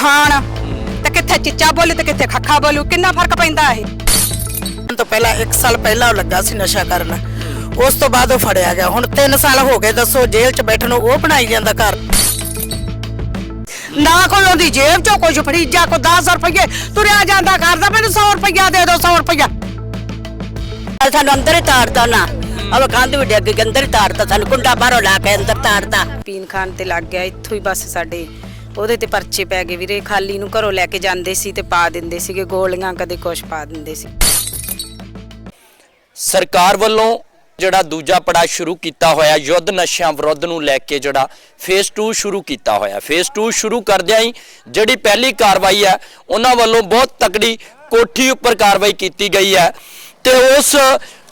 ਖਾਣ ਤੇ ਕਿੱਥੇ ਚਿੱਚਾ ਬੋਲੂ ਤੇ ਕਿੱਥੇ ਖੱਖਾ ਬੋਲੂ ਕਿੰਨਾ ਫ਼ਰਕ ਪੈਂਦਾ ਇਹ? ਹੁਣ ਤੋਂ ਪਹਿਲਾਂ 1 ਸਾਲ ਪਹਿਲਾਂ ਉਹ ਲੱਗਾ ਸੀ ਨਸ਼ਾ ਕਰਨ। ਉਸ ਤੋਂ ਬਾਅਦ ਉਹ ਫੜਿਆ ਗਿਆ। ਹੁਣ 3 ਸਾਲ ਹੋ ਗਏ ਦੱਸੋ ਜੇਲ੍ਹ 'ਚ ਬੈਠਣ ਨੂੰ ਉਹ ਬਣਾਈ ਜਾਂਦਾ ਘਰ? ਨਾ ਕੋਈ ਉਹਦੀ ਜੇਬ ਚੋਂ ਕੁਝ ਫੜੀਜਾ ਕੋ 10 ਰੁਪਏ ਤੁਰਿਆ ਜਾਂਦਾ ਕਰਦਾ ਮੈਨੂੰ 100 ਰੁਪਇਆ ਦੇ ਦਿਓ 100 ਰੁਪਇਆ ਸਾਨੂੰ ਅੰਦਰ ਹੀ ਤਾੜਦਾ ਨਾ। ਅਬ ਕੰਧ ਵੀ ਡਿੱਗ ਕੇ ਅੰਦਰ ਹੀ ਤਾੜਦਾ ਸਾਨੂੰ ਕੁੰਡਾ ਬਾਹਰੋਂ ਲਾ ਕੇ ਅੰਦਰ ਤਾੜਦਾ ਪੀਣ ਖਾਣ ਤੇ ਲੱਗ ਗਿਆ ਇੱਥੋਂ ਹੀ ਬਸ ਸਾਡੇ। ਉਹਦੇ ਤੇ ਪਰਚੇ ਪੈ ਗਏ ਵੀਰੇ। ਖਾਲੀ ਨੂੰ ਘਰੋਂ ਲੈ ਕੇ ਜਾਂਦੇ ਸੀ ਤੇ ਪਾ ਦਿੰਦੇ ਸੀਗੇ। ਗੋਲੀਆਂ ਕਦੇ ਕੁਛ ਪਾ ਦਿੰਦੇ ਸੀ। ਸਰਕਾਰ ਵੱਲੋਂ ਜਿਹੜਾ ਦੂਜਾ ਪੜਾ ਸ਼ੁਰੂ ਕੀਤਾ ਹੋਇਆ, ਯੁੱਧ ਨਸ਼ਿਆਂ ਵਿਰੁੱਧ ਨੂੰ ਲੈ ਕੇ ਜਿਹੜਾ ਫੇਸ 2 ਸ਼ੁਰੂ ਕੀਤਾ ਹੋਇਆ। ਫੇਸ 2 ਸ਼ੁਰੂ ਕਰਦਿਆਂ ਹੀ ਜਿਹੜੀ ਪਹਿਲੀ ਕਾਰਵਾਈ ਹੈ, ਉਹਨਾਂ ਵੱਲੋਂ ਬਹੁਤ ਤਕੜੀ ਕੋਠੀ ਉੱਪਰ ਕਾਰਵਾਈ ਕੀਤੀ ਗਈ ਹੈ। ਤੇ ਉਸ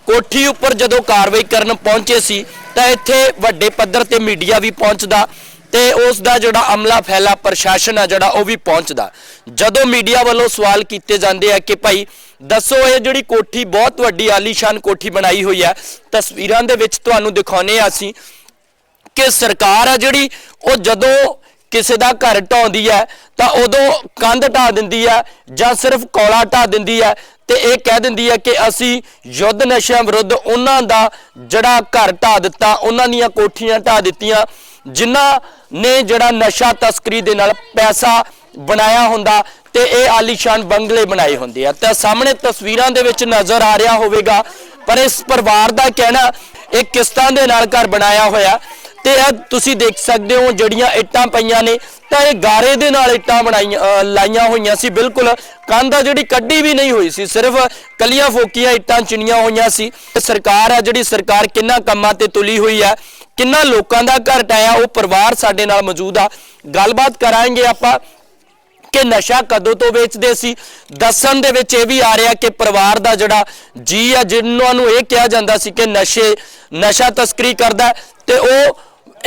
ਕੋਠੀ ਉੱਪਰ ਜਦੋਂ ਕਾਰਵਾਈ ਕਰਨ ਪਹੁੰਚੇ ਸੀ, ਤਾਂ ਇੱਥੇ ਵੱਡੇ ਪੱਧਰ ਤੇ ਮੀਡੀਆ ਵੀ ਪਹੁੰਚਦਾ। ਤੇ ਉਸ ਦਾ ਜਿਹੜਾ ਅਮਲਾ ਫੈਲਾ, ਪ੍ਰਸ਼ਾਸਨ ਆ ਜਿਹੜਾ, ਉਹ ਵੀ ਪਹੁੰਚਦਾ। ਜਦੋਂ ਮੀਡੀਆ ਵੱਲੋਂ ਸਵਾਲ ਕੀਤੇ ਜਾਂਦੇ ਆ ਕਿ ਭਾਈ, ਦੱਸੋ ਇਹ ਜਿਹੜੀ ਕੋਠੀ ਬਹੁਤ ਵੱਡੀ, ਆਲੀਸ਼ਾਨ ਕੋਠੀ ਬਣਾਈ ਹੋਈ ਹੈ ਤਸਵੀਰਾਂ ਦੇ ਵਿੱਚ ਤੁਹਾਨੂੰ ਦਿਖਾਉਨੇ ਆ ਅਸੀਂ ਕਿ ਸਰਕਾਰ ਆ ਜਿਹੜੀ, ਉਹ ਜਦੋਂ ਕਿਸੇ ਦਾ ਘਰ ਢਾਉਂਦੀ ਹੈ ਤਾਂ ਉਦੋਂ ਕੰਧ ਢਾ ਦਿੰਦੀ ਹੈ ਜਾਂ ਸਿਰਫ ਕੌਲਾ ਢਾ ਦਿੰਦੀ ਹੈ ਤੇ ਇਹ ਕਹਿ ਦਿੰਦੀ ਹੈ ਕਿ ਅਸੀਂ ਯੁੱਧ ਨਸ਼ਿਆਂ ਵਿਰੁੱਧ ਉਹਨਾਂ ਦਾ ਜਿਹੜਾ ਘਰ ਢਾ ਦਿੱਤਾ, ਉਹਨਾਂ ਦੀਆਂ ਕੋਠੀਆਂ ਢਾ ਦਿੱਤੀਆਂ ਜਿਨ੍ਹਾਂ ਨੇ ਜਿਹੜਾ ਨਸ਼ਾ ਤਸਕਰੀ ਦੇ ਨਾਲ ਪੈਸਾ ਬਣਾਇਆ ਹੁੰਦਾ ਤੇ ਇਹ ਆਲੀਸ਼ਾਨ ਬੰਗਲੇ ਬਣਾਏ ਹੁੰਦੇ ਆ। ਤਾਂ ਸਾਹਮਣੇ ਤਸਵੀਰਾਂ ਦੇ ਵਿੱਚ ਨਜ਼ਰ ਆ ਰਿਹਾ ਹੋਵੇਗਾ, ਪਰ ਇਸ ਪਰਿਵਾਰ ਦਾ ਕਹਿਣਾ, ਇਹ ਕਿਸ਼ਤਾਂ ਦੇ ਨਾਲ ਘਰ ਬਣਾਇਆ ਹੋਇਆ। ਤੇ ਇਹ ਤੁਸੀਂ ਦੇਖ ਸਕਦੇ ਹੋ ਜਿਹੜੀਆਂ ਇੱਟਾਂ ਪਈਆਂ ਨੇ, ਤਾਂ ਇਹ ਗਾਰੇ ਦੇ ਨਾਲ ਇੱਟਾਂ ਬਣਾਈਆਂ ਲਾਈਆਂ ਹੋਈਆਂ ਸੀ। ਬਿਲਕੁਲ ਕੰਧ ਆ ਜਿਹੜੀ ਕੱਢੀ ਵੀ ਨਹੀਂ ਹੋਈ ਸੀ, ਸਿਰਫ ਕਲੀਆਂ ਫੋਕੀਆਂ ਇੱਟਾਂ ਚਿਣੀਆਂ ਹੋਈਆਂ ਸੀ। ਤੇ ਸਰਕਾਰ ਆ ਜਿਹੜੀ, ਸਰਕਾਰ ਕਿੰਨਾ ਕੰਮਾਂ ਤੇ ਤੁਲੀ ਹੋਈ ਹੈ ਕਿੰਨਾ ਲੋਕਾਂ ਦਾ ਘਰ ਟਾਇਆ, ਉਹ ਪਰਿਵਾਰ ਸਾਡੇ ਨਾਲ ਮੌਜੂਦ ਆ। ਗੱਲਬਾਤ ਕਰਾਂਗੇ ਆਪਾਂ ਕਿ ਨਸ਼ਾ ਕਦੋਂ ਤੋਂ ਵੇਚਦੇ ਸੀ। ਦੱਸਣ ਦੇ ਵਿੱਚ ਇਹ ਵੀ ਆ ਰਿਹਾ ਕਿ ਪਰਿਵਾਰ ਦਾ ਜਿਹੜਾ ਜੀ ਆ, ਜਿਨ੍ਹਾਂ ਨੂੰ ਇਹ ਕਿਹਾ ਜਾਂਦਾ ਸੀ ਕਿ ਨਸ਼ੇ, ਨਸ਼ਾ ਤਸਕਰੀ ਕਰਦਾ ਤੇ ਉਹ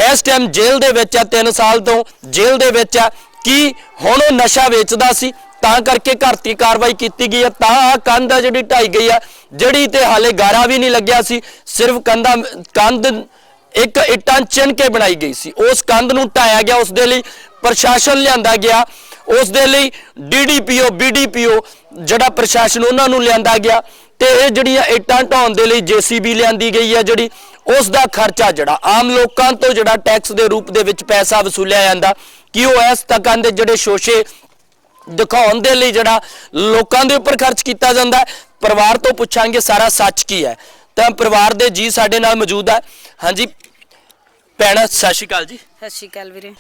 ਇਸ ਟਾਈਮ ਜੇਲ੍ਹ ਦੇ ਵਿੱਚ ਆ 3 ਸਾਲ ਤੋਂ ਜੇਲ੍ਹ ਦੇ ਵਿੱਚ ਆ। ਕਿ ਹੁਣ ਉਹ ਨਸ਼ਾ ਵੇਚਦਾ ਸੀ? ਤਾਂ ਕਰਕੇ ਘਰ ਦੀ ਕਾਰਵਾਈ ਕੀਤੀ ਗਈ ਹੈ ਤਾਂ ਆਹ ਕੰਧ ਆ ਜਿਹੜੀ ਢਾਈ ਗਈ ਆ, ਜਿਹੜੀ ਤੇ ਹਾਲੇ ਗਾਰਾ ਵੀ ਨਹੀਂ ਲੱਗਿਆ ਸੀ। ਸਿਰਫ ਕੰਧਾਂ, ਕੰਧ ਇੱਕ ਇੱਟਾਂ ਚਿਣ ਕੇ ਬਣਾਈ ਗਈ ਸੀ। ਉਸ ਕੰਧ ਨੂੰ ਢਾਇਆ ਗਿਆ, ਉਸ ਦੇ ਲਈ ਪ੍ਰਸ਼ਾਸਨ ਲਿਆਂਦਾ ਗਿਆ। ਉਸ ਦੇ ਲਈ ਡੀਡੀਪੀਓ ਬੀਡੀਪੀਓ ਜਿਹੜਾ ਪ੍ਰਸ਼ਾਸਨ ਉਹਨਾਂ ਨੂੰ ਲਿਆਂਦਾ ਗਿਆ। ਤੇ ਇਹ ਜਿਹੜੀਆਂ ਇੱਟਾਂ ਢਾਉਣ ਦੇ ਲਈ ਜੀਸੀਬੀ ਲਿਆਂਦੀ ਗਈ ਹੈ ਜਿਹੜੀ, ਉਸ ਦਾ ਖਰਚਾ ਜਿਹੜਾ ਆਮ ਲੋਕਾਂ ਤੋਂ ਜਿਹੜਾ ਟੈਕਸ ਦੇ ਰੂਪ ਦੇ ਵਿੱਚ ਪੈਸਾ ਵਸੂਲਿਆ ਜਾਂਦਾ, ਕਿ ਉਹ ਇਸ ਤੱਕਾਂ ਦੇ ਜਿਹੜੇ ਸ਼ੋਸ਼ੇ ਦਿਖਾਉਣ ਦੇ ਲਈ ਜਿਹੜਾ ਲੋਕਾਂ ਦੇ ਉੱਪਰ ਖਰਚ ਕੀਤਾ ਜਾਂਦਾ ਪਰਿਵਾਰ ਤੋਂ ਪੁੱਛਾਂਗੇ, ਸਾਰਾ ਸੱਚ ਕੀ ਹੈ? ਤਾਂ ਪਰਿਵਾਰ ਦੇ ਜੀ ਸਾਡੇ ਨਾਲ ਮੌਜੂਦ ਹੈ। ਹਾਂਜੀ ਭੈਣ ਸਤਿ ਸ਼੍ਰੀ ਅਕਾਲ ਜੀ। ਸਤਿ ਸ਼੍ਰੀ ਅਕਾਲ ਵੀਰੇ।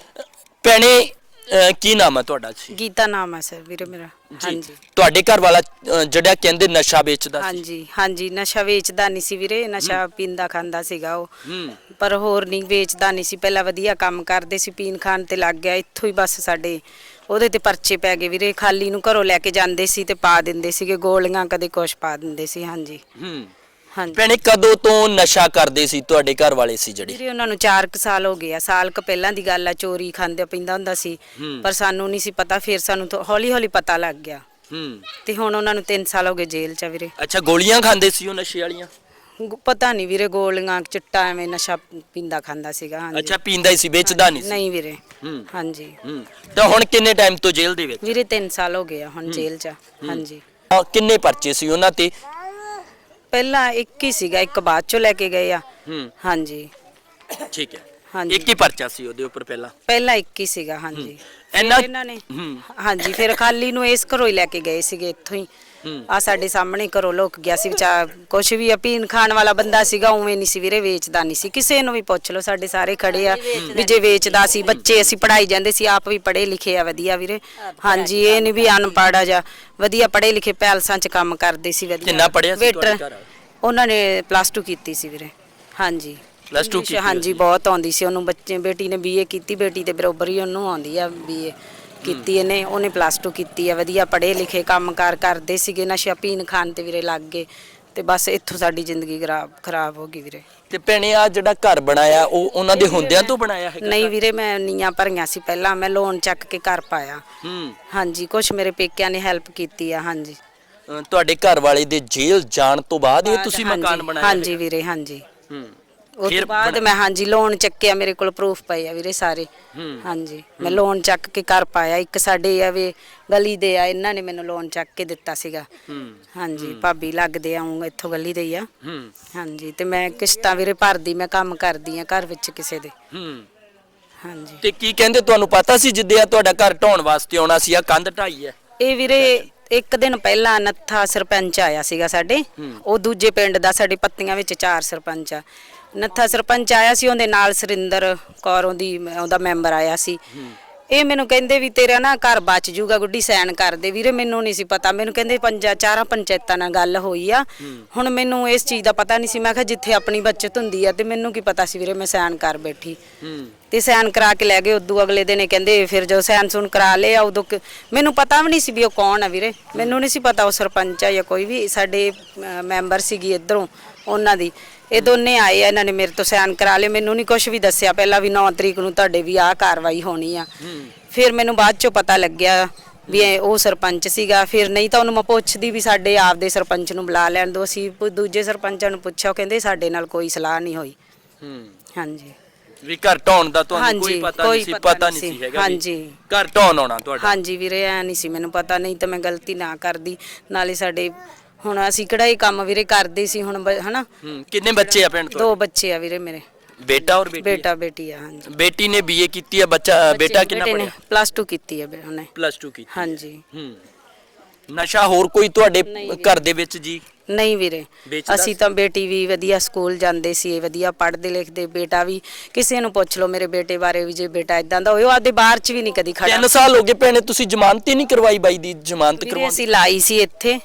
ਭੈਣੇ ਅਹ, ਕੀ ਨਾਮ ਹੈ ਤੁਹਾਡਾ ਜੀ? ਗੀਤਾ ਨਾਮ ਹੈ ਸਰ ਵੀਰੇ ਮੇਰਾ। ਹਾਂਜੀ। ਤੁਹਾਡੇ ਘਰ ਵਾਲਾ ਅਹ, ਜਿਹੜਾ ਕਹਿੰਦੇ ਨਸ਼ਾ ਵੇਚਦਾ ਸੀ। ਹਾਂਜੀ ਹਾਂਜੀ ਨਸ਼ਾ ਵੇਚਦਾ ਨਹੀਂ ਸੀ ਵੀਰੇ ਨਸ਼ਾ ਪੀਂਦਾ ਖਾਂਦਾ ਸੀਗਾ ਉਹ। ਹੂੰ। ਪਰ ਹੋਰ ਨਹੀਂ ਵੇਚਦਾ ਨਹੀਂ ਸੀ। ਪਹਿਲਾਂ ਵਧੀਆ ਕੰਮ ਕਰਦੇ ਸੀ ਪੀਣ ਖਾਣ ਤੇ ਲੱਗ ਗਿਆ ਇੱਥੋਂ ਹੀ ਬਸ ਸਾਡੇ ਉਹਦੇ ਤੇ ਪਰਚੇ ਪੈ ਗਏ ਵੀਰੇ। ਖਾਲੀ ਨੂੰ ਘਰੋਂ ਲੈ ਕੇ ਜਾਂਦੇ ਸੀ ਤੇ ਪਾ ਦਿੰਦੇ ਸੀਗੇ ਗੋਲੀਆਂ ਕਦੇ ਕੁਛ ਪਾ ਦਿੰਦੇ ਸੀ ਹਾਂਜੀ। ਹੂੰ। ਹਾਂਜੀ। ਭੈਣੇ ਕਦੋਂ ਤੋਂ ਨਸ਼ਾ ਕਰਦੇ ਸੀ ਤੁਹਾਡੇ ਘਰ ਵਾਲੇ ਸੀ ਜਿਹੜੇ? ਵੀਰੇ ਉਹਨਾਂ ਨੂੰ 4 ਕੁ ਸਾਲ ਹੋ ਗਏ ਆ। ਸਾਲ ਕ ਪਹਿਲਾਂ ਦੀ ਗੱਲ ਆ ਚੋਰੀ ਖਾਂਦੇ ਪੀਂਦਾ ਹੁੰਦਾ ਸੀ। ਪਰ ਸਾਨੂੰ ਨਹੀਂ ਸੀ ਪਤਾ ਫਿਰ ਸਾਨੂੰ ਹੌਲੀ ਹੌਲੀ ਪਤਾ ਲੱਗ ਗਿਆ। ਹੂੰ। ਤੇ ਹੁਣ ਉਹਨਾਂ ਨੂੰ 3 ਸਾਲ ਹੋ ਗਏ ਜੇਲ੍ਹ 'ਚ ਆ ਵੀਰੇ। ਅੱਛਾ ਗੋਲੀਆਂ ਖਾਂਦੇ ਸੀ ਉਹ ਨਸ਼ੇ ਵਾਲੀਆਂ? ਗ- ਪਤਾ ਨਹੀਂ ਵੀਰੇ ਗੋਲੀਆਂ ਚਿੱਟਾ ਐਵੇਂ ਨਸ਼ਾ ਪੀਂਦਾ ਖਾਂਦਾ ਸੀਗਾ ਹਾਂਜੀ। ਅੱਛਾ ਪੀਂਦਾ ਹੀ ਸੀ ਵੇਚਦਾ ਨਹੀਂ ਸੀ? ਨਹੀਂ ਵੀਰੇ। ਹੂੰ। ਹਾਂਜੀ। ਹੂੰ। ਤਾਂ ਹੁਣ ਕਿੰਨੇ ਟਾਈਮ ਤੋਂ ਜੇਲ੍ਹ ਦੇ ਵਿੱਚ? ਵੀਰੇ 3 ਸਾਲ ਹੋ ਗਏ ਆ ਹੁਣ ਜੇਲ੍ਹ 'ਚ ਆ। ਹਾਂਜੀ। ਕਿੰਨੇ ਪਰਚੇ ਸੀ ਉਹਨਾਂ ਤੇ? ਪਹਿਲਾਂ ਇੱਕ ਹੀ ਸੀਗਾ ਇੱਕ ਬਾਅਦ ਚੋਂ ਲੈ ਕੇ ਗਏ ਆ। ਹੂੰ। ਹਾਂਜੀ। ਠੀਕ ਹੈ। ਹਾਂਜੀ। ਇੱਕ ਹੀ ਪਰਚਾ ਸੀ ਉਹਦੇ ਉੱਪਰ ਪਹਿਲਾਂ। ਪਹਿਲਾਂ ਇੱਕ ਹੀ ਸੀਗਾ ਹਾਂਜੀ। ਫਿਰ ਇੰਨਾ- ਇਹਨਾਂ ਨੇ ਹੂੰ। ਹਾਂਜੀ ਫਿਰ ਖਾਲੀ ਨੂੰ ਇਸ ਘਰੋਂ ਹੀ ਲੈ ਕੇ ਗਏ ਸੀਗੇ ਇੱਥੋਂ ਹੀ। ਹੂੰ। ਆ ਸਾਡੇ ਸਾਹਮਣੇ ਘਰੋਂ ਲੁਕ ਗਿਆ ਸੀ ਵਿਚਾਰ ਕੁਛ ਵੀ ਪੀਣ ਖਾਣ ਵਾਲਾ ਬੰਦਾ ਸੀਗਾ ਉਵੇਂ ਨਹੀਂ ਸੀ ਵੀਰੇ ਵੇਚਦਾ ਨਹੀਂ ਸੀ। ਕਿਸੇ ਨੂੰ ਵੀ ਪੁੱਛ ਲਓ ਸਾਡੇ ਸਾਰੇ ਖੜੇ ਆ ਵੀ ਜੇ ਵੇਚਦਾ ਸੀ ਬੱਚੇ ਅਸੀਂ ਪੜਾਈ ਜਾਂਦੇ ਸੀ ਆਪ ਵੀ ਪੜ੍ਹੇ ਲਿਖੇ ਆ ਵਧੀਆ ਵੀਰੇ। ਹਾਂਜੀ ਇਹ ਨਹੀਂ ਵੀ ਅਨਪੜ੍ਹ ਆ ਜਾਂ ਵਧੀਆ ਪੜ੍ਹੇ ਲਿਖੇ ਪੈਲਸਾਂ 'ਚ ਕੰਮ ਕਰਦੇ ਸੀ ਵਧੀਆ। ਕਿੰਨਾ ਪੜ੍ਹਿਆ ਸੀ ਤੁਹਾਡੇ ਵੇਟਰ। ਘਰ? ਵਾਲਾ? ਉਹਨਾਂ ਨੇ ਪਲੱਸ 2 ਕੀਤੀ ਸੀ ਵੀਰੇ। ਹਾਂਜੀ। Two English ਕੀਤੀ ਹਾਂਜੀ ਬਹੁਤ ਆਉਂਦੀ ਸੀ ਉਹਨੂੰ ਬੱਚੇ ਬੇਟੀ ਨੇ ਬੀਏ ਕੀਤੀ ਬੇਟੀ ਦੇ ਬਰੋਬਰ ਹੀ ਉਹਨੂੰ ਆਉਂਦੀ ਆ ਬੀਏ ਕੀਤੀ ਇਹਨੇ ਉਹਨੇ ਪਲੱਸ 2 ਕੀਤੀ ਆ ਵਧੀਆ ਪੜ੍ਹੇ ਲਿਖੇ ਕੰਮਕਾਰ ਕਰਦੇ ਸੀਗੇ ਨਸ਼ਾ ਪੀਣ ਖਾਣ ਤੇ ਵੀਰੇ ਲੱਗ ਗਏ ਤੇ ਬਸ ਇੱਥੋਂ ਸਾਡੀ ਜ਼ਿੰਦਗੀ ਖਰਾਬ ਖਰਾਬ ਹੋ ਗਈ ਵੀਰੇ। ਤੇ ਭੈਣੇ ਆ ਜਿਹੜਾ ਘਰ ਬਣਾਇਆ ਉਹ ਉਹਨਾਂ ਦੇ ਹੁੰਦਿਆਂ ਤੋਂ ਬਣਾਇਆ ਹੈਗਾ ਨਹੀਂ ਵੀਰੇ ਮੈਂ ਨੀਆਂ ਭਰੀਆਂ ਸੀ ਪਹਿਲਾਂ ਮੈਂ ਲੋਨ ਚੱਕ ਕੇ ਘਰ ਪਾਇਆ। ਹੂੰ। ਹਾਂਜੀ ਕੁਝ ਮੇਰੇ ਪੇਕਿਆਂ ਨੇ ਹੈਲਪ ਕੀਤੀ ਆ ਹਾਂਜੀ। ਤੁਹਾਡੇ ਘਰ ਵਾਲੇ ਦੇ ਜੇਲ੍ਹ ਜਾਣ ਤੋਂ ਬਾਅਦ ਇਹ ਤੁਸੀਂ ਹਾਂਜੀ, ਮਕਾਨ ਬਣਾਇਆ ਹਾਂਜੀ ਵੀਰੇ ਹਾਂਜੀ। ਹੂੰ। ਉਸ ਫਿਰ ਤੋਂ ਬਾਅਦ ਮੈਂ ਹਾਂਜੀ ਲੋਨ ਚੱਕਿਆ ਮੇਰੇ ਕੋਲ ਪ੍ਰੂਫ ਪਏ ਆ ਵੀਰੇ ਸਾਰੇ। ਹਾਂਜੀ ਮੈਂ ਲੋਨ ਚੱਕ ਕੇ ਕਰ ਪਾਇਆ। ਇੱਕ ਸਾਡੇ ਆ ਵੀ ਗਲੀ ਦੇ ਆ ਇਹਨਾਂ ਨੇ ਮੈਨੂੰ ਲੋਨ ਚੱਕ ਕੇ ਦਿੱਤਾ ਸੀਗਾ। ਹਾਂਜੀ ਭਾਬੀ ਲੱਗਦੇ ਆ ਉਹ ਇੱਥੋਂ ਗਲੀ ਦੇ ਹੀ ਆ। ਹੂੰ। ਹਾਂਜੀ ਤੇ ਮੈਂ ਕਿਸ਼ਤਾਂ ਵੀਰੇ ਭਰਦੀ ਮੈਂ ਕੰਮ ਕਰਦੀ ਆ ਘਰ ਵਿੱਚ ਕਿਸੇ ਦੇ। ਹੂੰ। ਹਾਂਜੀ। ਤੇ ਕੀ ਕਹਿੰਦੇ ਤੁਹਾਨੂੰ ਪਤਾ ਸੀ ਜਿੱਦੇ ਆ ਤੁਹਾਡਾ ਘਰ ਢਾਉਣ ਵਾਸਤੇ ਆਉਣਾ ਸੀ ਆ ਕੰਧ ਢਾਈ ਹੈ ਇਹ ਵੀਰੇ ਇੱਕ ਦਿਨ ਪਹਿਲਾਂ ਨੱਥਾ ਸਰਪੰਚ ਆਇਆ ਸੀਗਾ ਸਾਡੇ। ਉਹ ਦੂਜੇ ਪਿੰਡ ਦਾ ਸਾਡੇ ਪੱਤੀਆਂ ਵਿੱਚ ਚਾਰ ਸਰਪੰਚ ਆ। ਨੱਥਾ ਸਰਪੰਚ ਆਇਆ ਸੀ, ਉਹਦੇ ਨਾਲ ਸੁਰਿੰਦਰ ਕੌਰ, ਉਹਦੀ ਉਹਦਾ ਮੈਂਬਰ ਆਇਆ ਸੀ। ਇਹ ਮੈਨੂੰ ਕਹਿੰਦੇ ਵੀ ਤੇਰਾ ਨਾ ਘਰ ਬਚ ਜੂਗਾ, ਗੁੱਡੀ ਸੈਨ ਕਰ ਦੇ। ਵੀਰੇ, ਮੈਨੂੰ ਨਹੀਂ ਸੀ ਪਤਾ। ਮੈਨੂੰ ਕਹਿੰਦੇ ਪੰਜਾ ਚਾਰਾਂ ਪੰਚਾਇਤਾਂ ਨਾਲ ਗੱਲ ਹੋਈ ਆ। ਹੁਣ ਮੈਨੂੰ ਇਸ ਚੀਜ਼ ਦਾ ਪਤਾ ਨਹੀਂ ਸੀ। ਮੈਂ ਕਿਹਾ, ਜਿੱਥੇ ਆਪਣੀ ਬੱਚਤ ਹੁੰਦੀ ਆ, ਤੇ ਮੈਨੂੰ ਕੀ ਪਤਾ ਸੀ ਵੀਰੇ, ਮੈਂ ਸੈਨ ਕਰ ਬੈਠੀ। ਤੇ ਸੈਨ ਕਰਾ ਕੇ ਲੈ ਗਏ। ਉਦੋਂ ਅਗਲੇ ਦਿਨ ਇਹ ਕਹਿੰਦੇ, ਫਿਰ ਜਦੋਂ ਸੈਨ ਸੁਨ ਕਰਾ ਲਏ ਆ ਉਦੋਂ ਮੈਨੂੰ ਪਤਾ ਵੀ ਨਹੀਂ ਸੀ ਵੀ ਉਹ ਕੌਣ ਆ ਵੀਰੇ। ਮੈਨੂੰ ਨਹੀਂ ਸੀ ਪਤਾ ਉਹ ਸਰਪੰਚ ਆ ਜਾਂ ਕੋਈ ਵੀ ਸਾਡੇ ਮੈਂਬਰ ਸੀਗੀ ਇਧਰੋਂ, ਉਹਨਾਂ ਦੀ। ਇਹ ਦੋਨੇ ਆਏ ਆ ਇਹਨਾਂ ਨੇ ਮੇਰੇ ਤੋਂ ਸੈਨ ਕਰਾ ਲਏ। ਮੈਨੂੰ ਨਹੀਂ ਕੁਝ ਵੀ ਦੱਸਿਆ। ਪਹਿਲਾਂ ਵੀ 9 ਤਰੀਕ ਨੂੰ ਤੁਹਾਡੇ ਵੀ ਆਹ ਕਾਰਵਾਈ ਹੋਣੀ ਆ। ਫਿਰ ਮੈਨੂੰ ਬਾਅਦ ਚੋਂ ਪਤਾ ਲੱਗਿਆ ਵੀ ਇਹ ਉਹ ਸਰਪੰਚ ਸੀਗਾ। ਫਿਰ ਨਹੀਂ ਤਾਂ ਉਹਨੂੰ ਮੈਂ ਪੁੱਛਦੀ ਵੀ ਸਾਡੇ ਆਪਦੇ ਸਰਪੰਚ ਨੂੰ ਬੁਲਾ ਲੈਣ ਦੋ ਅਸੀਂ ਪ- ਦੂਜੇ ਸਰਪੰਚਾਂ ਨੂੰ ਪੁੱਛਿਆ ਉਹ ਕਹਿੰਦੇ ਸਾਡੇ ਨਾਲ ਕੋਈ ਸਲਾਹ ਨਹੀਂ ਹੋਈ। ਹੂੰ। ਹਾਂਜੀ। ਵੀ ਘਰ ਢਾਉਣ ਦਾ ਤੁਹਾਨੂੰ ਹਾਂਜੀ, ਕੋਈ ਪਤਾ ਕੋਈ ਨਹੀਂ ਸੀ ਪਤਾ ਪਤਾ ਨਹੀਂ ਨਹੀਂ ਸੀ ਸੀ, ਹੈਗਾ ਵੀ ਹਾਂਜੀ। ਘਰ ਢਾਉਣ ਆਉਣਾ ਤੁਹਾਡਾ। ਹਾਂਜੀ ਵੀਰੇ ਐ ਨਹੀਂ ਸੀ ਮੈਨੂੰ ਪਤਾ। ਨਹੀਂ ਤਾਂ ਮੈਂ ਗਲਤੀ ਨਾ ਕਰਦੀ। ਨਾਲੇ ਸਾਡੇ ਹੁਣ ਅਸੀਂ ਕਿਹੜਾ ਇਹ ਕੰਮ ਵੀਰੇ ਕਰਦੇ ਸੀ ਹੁਣ ਬ- ਹਨਾ? ਹੂੰ ਕਿੰਨੇ ਬੱਚੇ ਆ ਪਿੰਡ ਦੋ ਤੋਂ ਬੱਚੇ ਆ ਵੀਰੇ ਮੇਰੇ। ਬੇਟਾ ਔਰ ਬੇਟੀ? ਬੇਟਾ ਬੇਟੀ ਆ ਹਾਂਜੀ। ਬੇਟੀ ਨੇ ਬੀਏ ਕੀਤੀ ਆ ਬੱਚਾ ਬੇਟਾ ਕਿੰਨਾ ਪੜਿਆ ਪਲੱਸ 2 ਕੀਤੀ ਆ ਬੇ- ਉਹਨੇ। ਪਲੱਸ 2 ਕੀਤੀ। ਹਾਂਜੀ। ਹੂੰ। ਨਸ਼ਾ ਹੋਰ ਕੋਈ ਤੁਹਾਡੇ ਘਰ ਦੇ ਵਿੱਚ ਜੀ? ਨਹੀਂ ਵੀਰੇ। ਵੇਚਦਾ ਅਸੀਂ ਤਾਂ ਬੇਟੀ ਵੀ ਵਧੀਆ ਸਕੂਲ ਜਾਂਦੇ ਸੀ ਵਧੀਆ ਪੜ੍ਹਦੇ ਲਿਖਦੇ ਬੇਟਾ ਵੀ ਕਿਸੇ ਨੂੰ ਪੁੱਛ ਲਓ ਮੇਰੇ ਬੇਟੇ ਬਾਰੇ ਵੀ ਜੇ ਬੇਟਾ ਇਦਾਂ ਦਾ ਉਹ ਆਦੇ ਬਾਹਰ ਚ ਵੀ ਨਹੀਂ ਕਦੀ ਖੜਾ। ਤਿੰਨ ਸਾਲ ਹੋ ਗਏ ਭੈਣੇ ਤੁਸੀਂ ਜ਼ਮਾਨਤ ਹੀ ਨਹੀਂ ਕਰਵਾਈ ਬਾਈ ਦੀ ਜ਼ਮਾਨਤ ਵੀਰੇ ਅਸੀਂ ਲਾਈ ਸੀ ਇੱਥੇ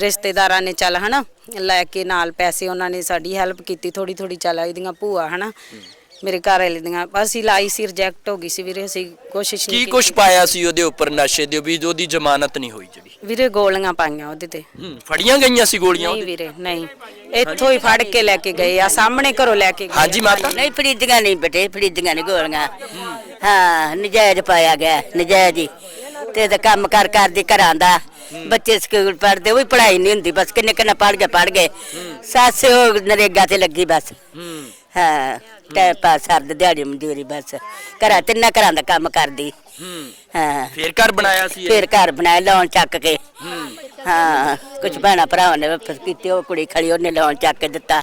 ਰਿਸ਼ਤੇਦਾਰਾਂ ਨੇ ਚੱਲ ਹਨਾ ਲੈ ਕੇ ਨਾਲ ਪੈਸੇ ਉਹਨਾਂ ਨੇ ਸਾਡੀ ਹੈਲਪ ਕੀਤੀ ਥੋੜੀ ਥੋੜੀ ਚੱਲ ਇਹਦੀਆਂ ਭੂਆ ਹਨਾ। ਮੇਰੇ ਘਰ ਵਾਲੇ ਦੀਆਂ। ਅਸੀਂ ਲਾਈ ਸੀ ਰਿਜੈਕਟ ਹੋ ਗਈ ਸੀ ਵੀਰੇ ਅਸੀਂ ਕੋਸ਼ਿਸ਼ ਨਹੀਂ ਕੀ ਕੁਛ ਪਾਇਆ ਸੀ ਉਹਦੇ ਉੱਪਰ ਨਸ਼ੇ ਦੇ ਵੀ ਉਹਦੀ ਜ਼ਮਾਨਤ ਨਹੀਂ ਹੋਈ ਜਿਹੜੀ? ਵੀਰੇ ਗੋਲੀਆਂ ਪਾਈਆਂ ਉਹਦੇ ਤੇ। ਹੂੰ ਫੜੀਆਂ ਗਈਆਂ ਸੀ ਗੋਲੀਆਂ ਨਹੀਂ ਉਹਦੇ ਵੀਰੇ ਨਹੀਂ। ਇੱਥੋਂ ਹੀ ਫੜ ਕੇ ਲੈ ਕੇ ਗਏ ਆ ਸਾਹਮਣੇ ਘਰੋਂ ਲੈ ਕੇ ਗਏ ਹਾਂਜੀ ਮਾਤਾ। ਨਹੀਂ ਫਰੀਦੀਆਂ ਨਹੀਂ ਬੇਟੇ ਫਰੀਦੀਆਂ ਨਹੀਂ ਗੋਲੀਆਂ। ਹਾਂ ਨਜਾਇਜ਼ ਪਾਇਆ ਗਿਆ ਨਜਾਇਜ਼ ਹੀ। ਤੇ ਇਹਦਾ ਕੰਮ ਕਰ ਕਰਦੀ ਘਰਾਂ ਦਾ ਬੱਚੇ ਸਕੂਲ ਪੜ੍ਹਦੇ ਉਹ ਵੀ ਪੜ੍ਹਾਈ ਨਹੀਂ ਹੁੰਦੀ ਬਸ ਕਿੰਨੇ ਕਿੰਨੇ ਪੜ੍ਹ ਗਏ ਪੜ੍ਹ ਗਏ। ਸੱਸ ਉਹ ਨਰੇਗਾ ਤੇ ਲੱਗੀ ਬਸ। ਹੂੰ। ਹਾਂ। ਟਾਈਮ ਪਾਸ ਸਰਦ ਦਿਹਾੜੀ ਮਜ਼ਦੂਰੀ ਬਸ। ਘਰਾਂ ਤਿੰਨਾਂ ਘਰਾਂ ਦਾ ਕੰਮ ਕਰਦੀ। ਹੂੰ। ਹਾਂ। ਫੇਰ ਘਰ ਬਣਾਇਆ ਸੀ ਇਹ? ਫਿਰ ਘਰ ਬਣਾਇਆ ਲੋਨ ਚੱਕ ਕੇ। ਹੂੰ। ਕੁਝ ਭੈਣਾਂ ਭਰਾਵਾਂ ਨੇ ਵਾਪਸ ਕੀਤੀ ਉਹ ਕੁੜੀ ਖੜੀ ਉਹਨੇ ਲੋਨ ਚੱਕ ਕੇ ਦਿੱਤਾ।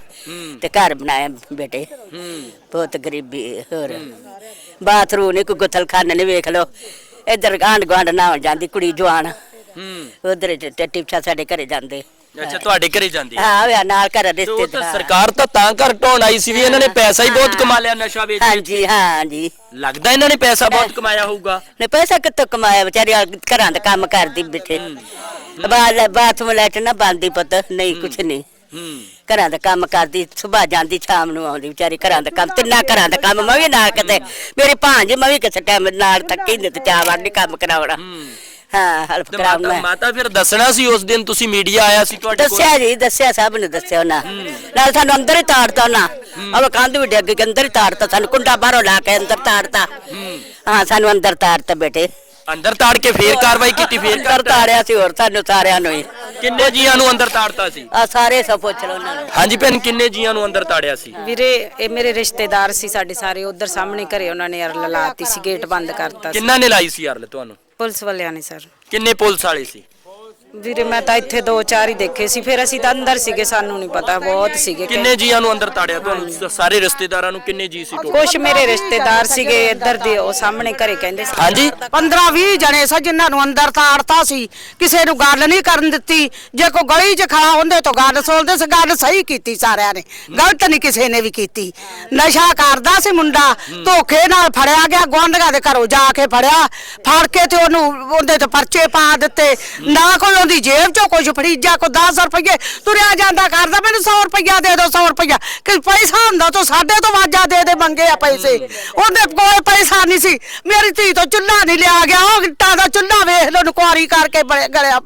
ਤੇ ਘਰ ਬਣਾਇਆ ਬੇਟੇ। ਹੂੰ। ਬਹੁਤ ਗਰੀਬੀ ਹੈ, ਹੋਰ। ਬਾਥਰੂਮ ਨਹੀਂ ਕੋਈ ਗੁਥਲਖਾਨਾ ਨਹੀਂ ਵੇਖ ਲੋ ਇੱਧਰ ਗਾਂਢ ਗਾਂਢ ਨਾ ਹੋ ਜਾਂਦੀ ਕੁੜੀ ਜਵਾਨ। ਹੂੰ। ਉਧਰ ਟਿਪਛਾ ਸਾਡੇ ਘਰੇ ਜਾਂਦੇ। ਅੱਛਾ ਤੁਹਾਡੇ ਘਰੇ ਜਾਂਦੀ ਹੈ। ਹਾਂ ਹੋਇਆ ਨਾਲ ਘਰ ਤੇ ਉਹ ਤਾਂ ਰਿਸ਼ਤੇਦਾਰ। ਸਰਕਾਰ ਤਾਂ ਤਾਂ ਘਰ ਢਾਉਣ ਆਈ ਸੀ ਵੀ ਇਹਨਾਂ ਨੇ ਪੈਸਾ ਹੀ ਬਹੁਤ ਕਮਾ ਲਿਆ ਨਸ਼ਾ ਵੇਚ ਕੇ। ਹਾਂਜੀ ਹਾਂਜੀ। ਲੱਗਦਾ ਇਹਨਾਂ ਨੇ ਪੈਸਾ ਬਹੁਤ ਕਮਾਇਆ ਹੋਊਗਾ? ਨੇ ਪੈਸਾ ਕਿੱਥੋਂ ਕਮਾਇਆ? ਵਿਚਾਰੀ ਆ ਘਰਾਂ ਦਾ ਕੰਮ ਕਰਦੀ ਬਿਠੇ। ਬਾਲ ਬਾਥਰੂਮ ਲੈਟ ਨਾ ਬੰਦੀ ਪੁੱਤ ਨਹੀਂ ਕੁਛ ਨਹੀਂ। ਹੂੰ। ਘਰਾਂ ਦਾ ਕੰਮ ਕਰਦੀ ਸੁਬਾਹ ਜਾਂਦੀ ਸ਼ਾਮ ਨੂੰ ਆਉਂਦੀ ਵਿਚਾਰੀ ਘਰਾਂ ਦਾ ਕੰਮ ਤਿੰਨਾਂ ਘਰਾਂ ਦਾ ਕੰਮ ਮੈਂ ਵੀ ਨਾਲ ਕਿਤੇ ਮੇਰੀ ਭਾਂਜ ਮੈਂ ਵੀ ਕਿਸੇ ਟਾਈਮ ਨਾਲ ਥੱਕੀ ਨਹੀਂ ਤੇ ਚਾਹ ਵਾਂਡੀ ਕੰਮ ਕਰਾਉਣਾ। ਹਾਂ। ਹਲਪ ਤੇ ਮਾਤਾ ਫਿਰ ਦੱਸਣਾ ਸੀ ਉਸ ਦਿਨ ਤੁਸੀਂ ਮੀਡੀਆ ਆਇਆ ਸੀ ਤੁਹਾਡੇ ਕੋਲ? ਦੱਸਿਆ ਜੀ ਦੱਸਿਆ ਸਭ ਨੂੰ ਦੱਸਿਆ ਉਹਨਾਂ। ਨਾਲ ਸਾਨੂੰ ਅੰਦਰ ਹੀ ਤਾੜਤਾ ਉਹਨਾਂ। ਉਹ ਕੰਧ ਵੀ ਡਿੱਗ ਕੇ ਅੰਦਰ ਹੀ ਤਾੜਤਾ। ਸਾਨੂੰ ਕੁੰਡਾ ਬਾਹਰੋਂ ਲਾ ਕੇ ਅੰਦਰ ਤਾੜਤਾ। ਹਾਂ ਸਾਨੂੰ ਅੰਦਰ ਤਾੜਤਾ ਬੇਟੇ। ਅੰਦਰ ਤਾੜ ਕੇ ਫੇਰ ਕਾਰਵਾਈ ਕੀਤੀ ਫੇਰ ਅੰਦਰ ਤਾੜਿਆ ਸੀ ਹੋਰ ਸਾਨੂੰ ਸਾਰਿਆਂ ਨੂੰ ਹੀ ਕਿੰਨੇ ਜੀਆਂ ਨੂੰ ਅੰਦਰ ਤਾੜਤਾ ਸੀ? ਆ ਸਾਰੇ ਸਭ ਪੁੱਛ ਲਓ ਉਹਨਾਂ ਨੂੰ। ਹਾਂਜੀ ਭੈਣ ਕਿੰਨੇ ਜੀਆਂ ਨੂੰ ਅੰਦਰ ਤਾੜਿਆ ਸੀ? ਵੀਰੇ ਇਹ ਮੇਰੇ ਰਿਸ਼ਤੇਦਾਰ ਸੀ ਸਾਡੇ ਸਾਰੇ ਉਧਰ ਸਾਹਮਣੇ ਘਰੇ ਉਹਨਾਂ ਨੇ ਅਰਲ ਲਾਤੀ ਸੀ ਗੇਟ ਬੰਦ ਕਰਤਾ ਸੀ। ਕਿੰਨਾ ਨੇ ਲਾਈ ਸੀ ਯਾਰ ਤੁਹਾਨੂੰ? ਪੁਲਿਸ ਵਾਲਿਆਂ ਨੇ ਸਰ। ਕਿੰਨੇ ਪੁਲਿਸ ਵਾਲੇ ਸੀ? ਵੀਰੇ ਮੈਂ ਤਾਂ ਇੱਥੇ ਦੋ ਚਾਰ ਹੀ ਦੇਖੇ ਸੀ ਫਿਰ ਅਸੀਂ ਤਾਂ ਅੰਦਰ ਸੀਗੇ ਸਾਨੂੰ ਨਹੀਂ ਪਤਾ ਬਹੁਤ ਸੀਗੇ ਕਿੰਨੇ ਜੀਆਂ ਨੂੰ ਅੰਦਰ ਤਾੜਿਆ ਤੁਹਾਨੂੰ? ਸਾਰੇ ਰਿਸ਼ਤੇਦਾਰਾਂ ਨੂੰ ਕਿੰਨੇ ਜੀ ਸੀ ਟੋਟਲ ਕੁਝ ਮੇਰੇ ਰਿਸ਼ਤੇਦਾਰ ਸੀਗੇ ਇੱਧਰ ਦੇ ਉਹ ਸਾਹਮਣੇ ਘਰੇ ਕਹਿੰਦੇ ਸੀ। ਹਾਂਜੀ। 15 20 ਜਣੇ ਸੀ ਜਿਨ੍ਹਾਂ ਨੂੰ ਅੰਦਰ ਤਾੜਤਾ ਸੀ ਕਿਸੇ ਨੂੰ ਗੱਲ ਨਹੀਂ ਕਰਨ ਦਿੱਤੀ। ਜੇ ਕੋਈ ਗਲੀ 'ਚ ਖੜਾ ਹੁੰਦੇ ਤਾਂ ਗੱਲ ਸੁਣਦੇ ਸੀ ਗੱਲ ਸਹੀ ਕੀਤੀ ਸਾਰਿਆਂ ਨੇ ਗਲਤ ਨਹੀਂ ਕਿਸੇ ਨੇ ਵੀ ਕੀਤੀ। ਨਸ਼ਾ ਕਰਦਾ ਸੀ ਮੁੰਡਾ ਧੋਖੇ ਨਾਲ ਫੜਿਆ ਗਿਆ ਗੁਆਂਢੀਆਂ ਦੇ ਘਰੋਂ ਜਾ ਕੇ ਫੜਿਆ। ਫੜ ਕੇ ਤੇ ਉਹਨੂੰ ਉਹਦੇ ਤੇ ਪਰਚੇ ਪਾ ਦਿੱਤੇ। ਨਾ ਕੋਈ ਉਹਦੀ ਜੇਬ 'ਚੋਂ ਕੁਝ ਫੜੀਜਾ ਕੋ 10 ਰੁਪਏ ਤੁਰਿਆ ਜਾਂਦਾ ਕਰਦਾ ਮੈਨੂੰ 100 ਰੁਪਇਆ ਦੇ ਦਿਓ 100 ਰੁਪਇਆ ਕਿ ਪੈਸਾ ਹੁੰਦਾ ਤਾਂ ਸਾਡੇ ਤੋਂ ਵਾਜਾ ਦੇ ਦੇ ਮੰਗੇ ਆ ਪੈਸੇ। ਉਹਦੇ ਕੋਲ ਪੈਸਾ ਨਹੀਂ ਸੀ। ਮੇਰੀ ਧੀ ਤੋਂ ਚੁੱਲ੍ਹਾ ਨਹੀਂ ਲਿਆ ਗਿਆ ਉਹ ਇੱਟਾਂ ਦਾ ਚੁੱਲ੍ਹਾ ਵੇਖ ਲੋ ਨਕੁਆਰੀ ਕਰਕੇ ਗਲਿਆ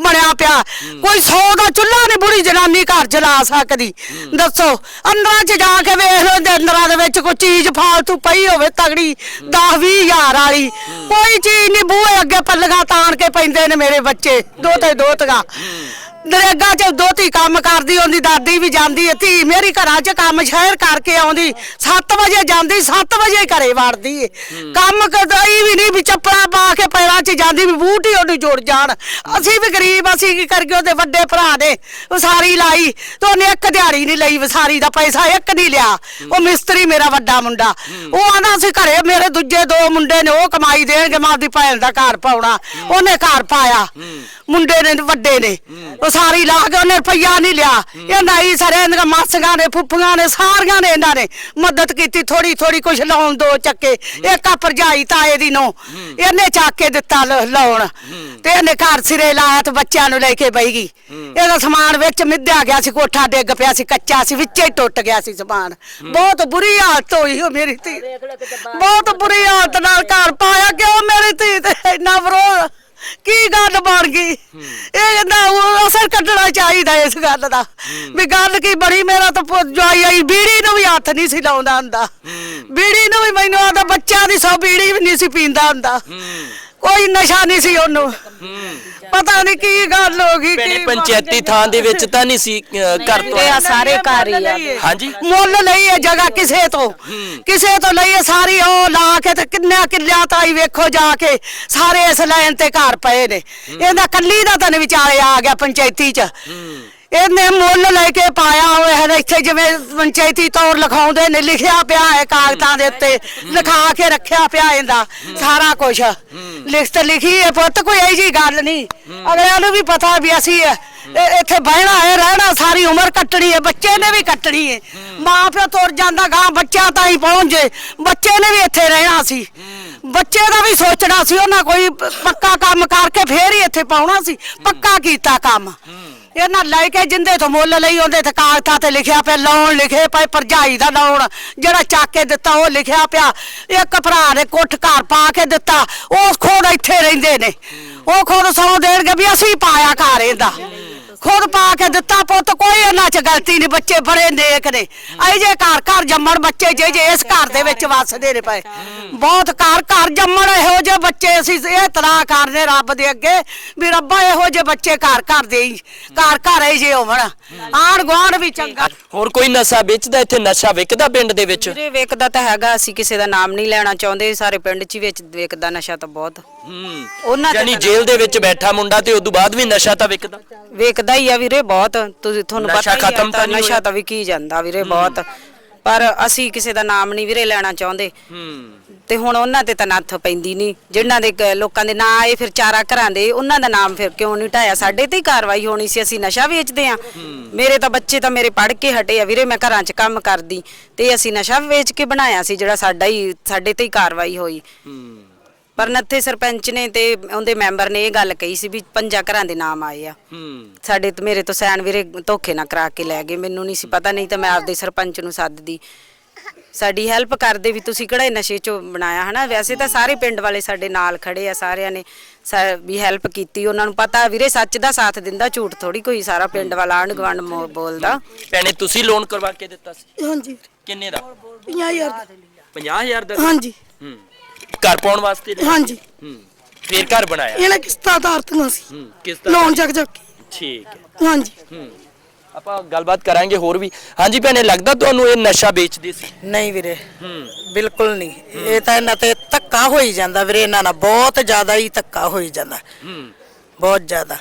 ਬਣਿਆ ਪਿਆ। ਕੋਈ 100 ਦਾ ਚੁੱਲ੍ਹਾ ਨਹੀਂ ਬੁੜੀ ਜਨਾਨੀ ਘਰ ਜਲਾ ਸਕਦੀ। ਦੱਸੋ ਅੰਦਰਾਂ 'ਚ ਜਾ ਕੇ ਵੇਖ ਲੋ ਦੇ ਅੰਦਰਾਂ ਦੇ ਵਿੱਚ ਕੋਈ ਚੀਜ਼ ਫਾਲਤੂ ਪਈ ਹੋਵੇ ਤਗੜੀ 10 20 ਹਜ਼ਾਰ ਵਾਲੀ। ਕੋਈ ਚੀਜ਼ ਨਹੀਂ ਬੂਹੇ ਅੱਗੇ ਪੱਲੀਆਂ ਤਾਣ ਕੇ ਪੈਂਦੇ ਨੇ ਮੇਰੇ ਬੱਚੇ। ਦੋਤੇ ਦੋਤਗਾ ਨਰੇਗਾ ਚ ਦੋਤੀ ਕੰਮ ਕਰਦੀ ਉਹਦੀ ਦਾਦੀ ਵੀ ਜਾਂਦੀ ਹੈ ਧੀ ਮੇਰੀ ਘਰਾਂ ਚ ਕੰਮ ਸ਼ਹਿਰ ਕਰਕੇ ਆਉਂਦੀ। 7 ਵਜੇ ਜਾਂਦੀ 7 ਵਜੇ ਘਰੇ ਵੜਦੀ ਹੈ। ਕੰਮ ਕਰਦਾਈ ਵੀ ਨਹੀਂ ਵੀ ਚੱਪਲਾਂ ਪਾ ਕੇ ਪੈਰਾਂ 'ਚ ਜਾਂਦੀ ਵੀ ਬੂਟ ਉਹਨੂੰ ਜੁੜ ਜਾਣ। ਅਸੀਂ ਵੀ ਗਰੀਬ ਅਸੀਂ ਕੀ ਕਰਕੇ ਉਹਦੇ ਵੱਡੇ ਭਰਾ ਨੇ ਵਸਾਰੀ ਲਾਈ। ਤੇ ਉਹਨੇ ਇੱਕ ਦਿਹਾੜੀ ਨਹੀਂ ਲਈ ਵਸਾਰੀ ਦਾ ਪੈਸਾ ਇੱਕ ਨਹੀਂ ਲਿਆ। ਉਹ ਮਿਸਤਰੀ ਮੇਰਾ ਵੱਡਾ ਮੁੰਡਾ। ਉਹ ਆਂਦਾ ਸੀ ਘਰੇ ਮੇਰੇ ਦੂਜੇ ਦੋ ਮੁੰਡੇ ਨੇ ਉਹ ਕਮਾਈ ਦੇਣਗੇ ਮੈਂ ਆਪਦੀ ਭੈਣ ਦਾ ਘਰ ਪਾਉਣਾ। ਉਹਨੇ ਘਰ ਪਾਇਆ। ਮੁੰਡੇ ਨੇ ਵੱਡੇ ਨੇ। ਉਹ ਸਾਰੀ ਲਾ ਕੇ ਉਹਨੇ ਰੁਪਈਆ ਨਹੀਂ ਲਿਆ। ਇਹ ਨਹੀਂ ਸਾਰੇ ਇਹਨਾਂ ਮਾਸੀਆਂ ਨੇ ਫੁੱਫੀਆਂ ਨੇ ਸਾਰੀਆਂ ਨੇ ਇਹਨਾਂ ਨੇ ਮਦਦ ਕੀਤੀ ਥੋੜੀ ਥੋੜੀ ਕੁਛ ਲਾਉਣ ਦੋ ਚੱਕੇ। ਇੱਕ ਆ ਭਰਜਾਈ ਤਾਏ ਦੀ ਨੋ ਇਹਨੇ ਚੱਕ ਕੇ ਦਿੱਤਾ ਲਾਉਣ। ਤੇ ਇਹਨੇ ਘਰ ਸਿਰੇ ਲਾਇਆ ਤੇ ਬੱਚਿਆਂ ਨੂੰ ਲੈ ਕੇ ਬਈ ਗਈ। ਇਹਦਾ ਸਮਾਨ ਵਿੱਚ ਮਿੱਧਿਆ ਗਿਆ ਸੀ ਕੋਠਾ ਡਿੱਗ ਪਿਆ ਸੀ ਕੱਚਾ ਸੀ ਵਿੱਚੇ ਹੀ ਟੁੱਟ ਗਿਆ ਸੀ ਸਮਾਨ। ਬਹੁਤ ਬੁਰੀ ਹਾਲਤ ਹੋਈ ਉਹ ਮੇਰੀ ਧੀ। ਬਹੁਤ ਬੁਰੀ ਹਾਲਤ ਨਾਲ ਘਰ ਪਾਇਆ ਕਿਉਂ ਮੇਰੀ ਧੀ ਤੇ ਇੰਨਾ ਵਿਰੋਧ। ਕੀ ਗੱਲ ਬਣ ਗਈ? ਇਹ ਕਹਿੰਦਾ ਉਹ ਅਸਰ ਕੱਢਣਾ ਚਾਹੀਦਾ ਇਸ ਗੱਲ ਦਾ। ਵੀ ਗੱਲ ਕੀ ਬਣੀ? ਮੇਰਾ ਤਾਂ ਪੁੱਤ ਜਵਾਈ ਆਈ ਬੀੜੀ ਨੂੰ ਵੀ ਹੱਥ ਨਹੀਂ ਸੀ ਲਾਉਂਦਾ ਹੁੰਦਾ। ਬੀੜੀ ਨੂੰ ਵੀ ਮੈਨੂੰ ਆਦਾ ਬੱਚਿਆਂ ਦੀ ਸੌ ਬੀੜੀ ਵੀ ਨਹੀਂ ਸੀ ਪੀਂਦਾ ਹੁੰਦਾ। ਕੋਈ ਨਸ਼ਾ ਨਹੀਂ ਸੀ ਉਹਨੂੰ। ਪਤਾ ਨਹੀਂ ਕੀ ਗੱਲ ਹੋ ਗਈ ਭੈਣੇ ਕੀ ਪੰਚਾਇਤੀ ਥਾਂ ਦੇ ਵਿੱਚ ਤਾਂ ਨਹੀਂ ਸੀ ਘਰ ਤੋਂ ਇਹ ਆ ਸਾਰੇ ਘਰ ਹੀ ਆ। ਹਾਂਜੀ। ਮੁੱਲ ਲਈ ਇਹ ਜਗ੍ਹਾ ਕਿਸੇ ਤੋਂ। ਕਿਸੇ ਤੋਂ ਲਈ ਇਹ ਸਾਰੀ ਉਹ ਲਾ ਕੇ ਤੇ ਕਿੰਨਾ ਕਿੱਲਿਆਂ ਤਾਈ ਵੇਖੋ ਜਾ ਕੇ ਸਾਰੇ ਇਸ ਲਾਈਨ ਤੇ ਘਰ ਪਏ ਨੇ। ਇਹਦਾ ਕੱਲੀ ਦਾ ਤਾਂ ਨੀ ਵਿਚਾਰੇ ਆ ਗਿਆ ਪੰਚਾਇਤੀ ਚ। ਇਹਨੇ ਮੁੱਲ ਲੈ ਕੇ ਪਾਇਆ ਹੋਇਆ ਹੈ ਇੱਥੇ ਜਿਵੇਂ ਪੰਚਾਇਤੀ ਤੌਰ ਲਿਖਾਉਂਦੇ ਨੇ, ਲਿਖਿਆ ਪਿਆ ਹੈ ਕਾਗਜ਼ਾਂ ਦੇ ਉੱਤੇ, ਲਿਖਾ ਕੇ ਰੱਖਿਆ ਪਿਆ ਇਹਦਾ, ਸਾਰਾ ਕੁਝ ਲਿਖਤ ਲਿਖੀ ਹੈ ਪੁੱਤ, ਕੋਈ ਇਹੀ ਜੀ ਗੱਲ ਨਹੀਂ। ਅਗਲਿਆਂ ਨੂੰ ਵੀ ਪਤਾ ਵੀ ਅਸੀਂ ਇੱਥੇ ਬਹਿਣਾ ਹੈ, ਰਹਿਣਾ, ਸਾਰੀ ਉਮਰ ਕੱਟਣੀ ਹੈ, ਬੱਚੇ ਨੇ ਵੀ ਕੱਟਣੀ ਹੈ। ਮਾਂ ਪਿਓ ਤੁਰ ਜਾਂਦਾ ਗਾਂ ਬੱਚਾ ਤਾਂ ਹੀ ਪਹੁੰਚ ਜੇ, ਬੱਚੇ ਨੇ ਵੀ ਇੱਥੇ ਰਹਿਣਾ ਸੀ। ਬੱਚੇ ਦਾ ਵੀ ਸੋਚਣਾ ਸੀ, ਉਹਨਾਂ ਕੋਈ ਪੱਕਾ ਕੰਮ ਕਰਕੇ ਫੇਰ ਹੀ ਇੱਥੇ ਪਾਉਣਾ ਸੀ, ਪੱਕਾ ਕੀਤਾ ਕੰਮ। ਇਹਨਾਂ ਲੈ ਕੇ ਜਿੰਦੇ ਤੋਂ ਮੁੱਲ ਲਈ, ਉਹਦੇ ਤੇ ਕਾਗਜ਼ਾਂ ਤੇ ਲਿਖਿਆ ਪਿਆ ਲੋਨ ਲਿਖੇ ਪਏ, ਭਰਜਾਈ ਦਾ ਲੋਨ ਜਿਹੜਾ ਚੱਕ ਕੇ ਦਿੱਤਾ, ਉਹ ਲਿਖਿਆ ਪਿਆ। ਇੱਕ ਭਰਾ ਨੇ ਕੁੱਠ ਘਰ ਪਾ ਕੇ ਦਿੱਤਾ, ਉਹ ਖੁਦ ਇੱਥੇ ਰਹਿੰਦੇ ਨੇ। ਉਹ ਖੁਦ ਸੌ ਦੇਣਗੇ ਵੀ ਅਸੀਂ ਪਾਇਆ ਘਰ ਇਹਦਾ। ਖੁਦ ਪਾ ਕੇ ਦਿੱਤਾ ਪੁੱਤ ਕੋਈ ਇਹਨਾਂ 'ਚ ਗਲਤੀ ਨਹੀਂ ਬੱਚੇ ਬੜੇ ਨੇਕ ਨੇ। ਅਈ ਜੇ ਘਰ ਘਰ ਜੰਮਣ ਬੱਚੇ ਜੇ ਜੇ ਇਸ ਘਰ ਦੇ ਵਿੱਚ ਵੱਸਦੇ ਨੇ ਪਏ ਬਹੁਤ ਘਰ ਘਰ ਜੰਮਣ ਇਹੋ ਜਿਹੇ ਬੱਚੇ ਅਸੀਂ ਇਹ ਤਰਾ ਕਰਦੇ ਰੱਬ ਦੇ ਅੱਗੇ ਵੀ ਰੱਬਾ ਇਹੋ ਜਿਹੇ ਬੱਚੇ ਘਰ ਘਰ ਦੇ ਹੀ ਘਰ ਘਰ ਇਹ ਜੇ ਹੋਵਣ। ਆਣ ਗੁਆਂਢ ਵੀ ਚੰਗਾ। ਹੋਰ ਕੋਈ ਨਸ਼ਾ ਵੇਚਦਾ ਇੱਥੇ ਨਸ਼ਾ ਵਿਕਦਾ ਪਿੰਡ ਦੇ ਵਿੱਚ? ਵੀਰੇ ਵੇਖਦਾ ਤਾਂ ਹੈਗਾ ਅਸੀਂ ਕਿਸੇ ਦਾ ਨਾਮ ਨਹੀਂ ਲੈਣਾ ਚਾਹੁੰਦੇ ਸਾਰੇ ਪਿੰਡ 'ਚ ਹੀ ਵਿੱਚ ਵੇਖਦਾ ਨਸ਼ਾ ਤਾਂ ਬਹੁਤ। ਹੂੰ। ਉਹਨਾਂ ਤੇ ਯਾਨੀ ਜੇਲ੍ਹ ਦੇ ਵਿੱਚ ਬੈਠਾ ਮੁੰਡਾ ਤੇ ਉਦੋਂ ਬਾਅਦ ਵੀ ਨਸ਼ਾ ਤਾਂ ਵਿਕਦਾ। ਵੇਖਦਾ ਹੀ ਆ ਵੀਰੇ ਬਹੁਤ। ਤੁਸੀਂ ਤੁਹਾਨੂੰ ਨਸ਼ਾ ਪਤਾ ਹੀ ਖਤਮ ਤਾਂ ਨਹੀਂ ਨਸ਼ਾ ਹੋਇਆ? ਤਾਂ ਵਿਕੀ ਜਾਂਦਾ ਵੀਰੇ ਬਹੁਤ। ਪਰ ਅਸੀਂ ਕਿਸੇ ਦਾ ਨਾਮ ਨਹੀਂ ਵੀਰੇ ਲੈਣਾ ਚਾਹੁੰਦੇ। ਹੂੰ। ਤੇ ਹੁਣ ਉਹਨਾਂ ਤੇ ਤਾਂ ਨੱਥ ਪੈਂਦੀ ਨਹੀਂ ਜਿਨ੍ਹਾਂ ਦੇ ਕ- ਲੋਕਾਂ ਦੇ ਨਾਂ ਆਏ ਫਿਰ ਚਾਰਾ ਘਰਾਂ ਦੇ ਉਹਨਾਂ ਦਾ ਨਾਮ ਫਿਰ ਕਿਉਂ ਨਹੀਂ ਢਾਇਆ ਸਾਡੇ ਤੇ ਹੀ ਕਾਰਵਾਈ ਹੋਣੀ ਸੀ ਅਸੀਂ ਨਸ਼ਾ ਵੇਚਦੇ ਆ ਮੇਰੇ ਤਾਂ ਬੱਚੇ ਤਾਂ ਮੇਰੇ ਪੜ੍ਹ ਕੇ ਹਟੇ ਆ ਵੀਰੇ ਮੈਂ ਘਰਾਂ 'ਚ ਕੰਮ ਕਰਦੀ। ਤੇ ਅਸੀਂ ਨਸ਼ਾ ਵੇਚ ਕੇ ਬਣਾਇਆ ਸੀ ਜਿਹੜਾ ਸਾਡਾ ਹੀ ਸਾਡੇ ਤੇ ਹੀ ਕਾਰਵਾਈ ਹੋਈ। ਪਰ ਨੱਥੇ ਸਰਪੰਚ ਨੇ ਤੇ ਉਹਦੇ ਮੈਂਬਰ ਨੇ ਇਹ ਗੱਲ ਕਹੀ ਸੀ ਵੀ ਪੰਜਾਂ ਘਰਾਂ ਦੇ ਨਾਮ ਆਏ ਆ। ਹੂੰ। ਸਾਡੇ ਤੇ ਮੇਰੇ ਤੋਂ ਸੈਨ ਵੀਰੇ ਧੋਖੇ ਨਾ ਕਰਾ ਕੇ ਲੈ ਗਏ ਮੈਨੂੰ ਨਹੀਂ ਸੀ ਪਤਾ ਨਹੀਂ ਤਾਂ ਮੈਂ ਆਪਦੇ ਸਰਪੰਚ ਨੂੰ ਸੱਦਦੀ। ਸਾਡੀ ਹੈਲਪ ਕਰਦੇ ਵੀ ਤੁਸੀਂ ਕਿਹੜਾ ਇਹ ਨਸ਼ੇ ਚੋਂ ਬਣਾਇਆ ਹਨਾ? ਵੈਸੇ ਤਾਂ ਸਾਰੇ ਪਿੰਡ ਵਾਲੇ ਸਾਡੇ ਨਾਲ ਖੜੇ ਆ ਸਾਰਿਆਂ ਨੇ ਸਾ- ਵੀ ਹੈਲਪ ਕੀਤੀ ਉਹਨਾਂ ਨੂੰ ਪਤਾ ਵੀਰੇ ਸੱਚ ਦਾ ਸਾਥ ਦਿੰਦਾ ਝੂਠ ਥੋੜੀ ਕੋਈ ਸਾਰਾ ਪਿੰਡ ਵਾਲਾ ਆਂਢ ਗੁਆਂਢ ਮੋ- ਬੋਲਦਾ। ਭੈਣੇ ਤੁਸੀਂ ਲੋਨ ਕਰਵਾ ਕੇ ਦਿੱਤਾ ਸੀ? ਹਾਂਜੀ। ਕਿੰਨੇ ਦਾ? 50000 50000 ਦਾ? ਹਾਂਜੀ। ਹੂੰ। ਘਰ ਪਾਉਣ ਵਾਸਤੇ ਲਿਆ? ਹਾਂਜੀ। ਹੂੰ। ਫੇਰ ਘਰ ਬਣਾਇਆ? ਇਹਨੇ ਕਿਸ਼ਤਾਂ ਤਾਰਤੀਆਂ ਸੀ। ਹੂੰ ਕਿਸ ਤਰ੍ਹਾਂ ਲੋਨ ਚੱਕ ਕੇ। ਠੀਕ ਹੈ। ਹਾਂਜੀ। ਹੂੰ। ਆਪਾਂ ਗੱਲਬਾਤ ਕਰਾਂਗੇ ਹੋਰ ਵੀ। ਹਾਂਜੀ ਭੈਣੇ ਲੱਗਦਾ ਤੁਹਾਨੂੰ ਇਹ ਨਸ਼ਾ ਵੇਚਦੇ ਸੀ? ਨਹੀਂ ਵੀਰੇ। ਹੂੰ। ਬਿਲਕੁਲ ਨਹੀਂ। ਇਹ ਤਾਂ ਇਹਨਾਂ ਤੇ ਧੱਕਾ ਹੋਈ ਜਾਂਦਾ ਵੀਰੇ ਇਹਨਾਂ ਨਾਲ ਬਹੁਤ ਜ਼ਿਆਦਾ ਹੀ ਧੱਕਾ ਹੋਈ ਜਾਂਦਾ। ਹੂੰ। ਬਹੁਤ ਜ਼ਿਆਦਾ।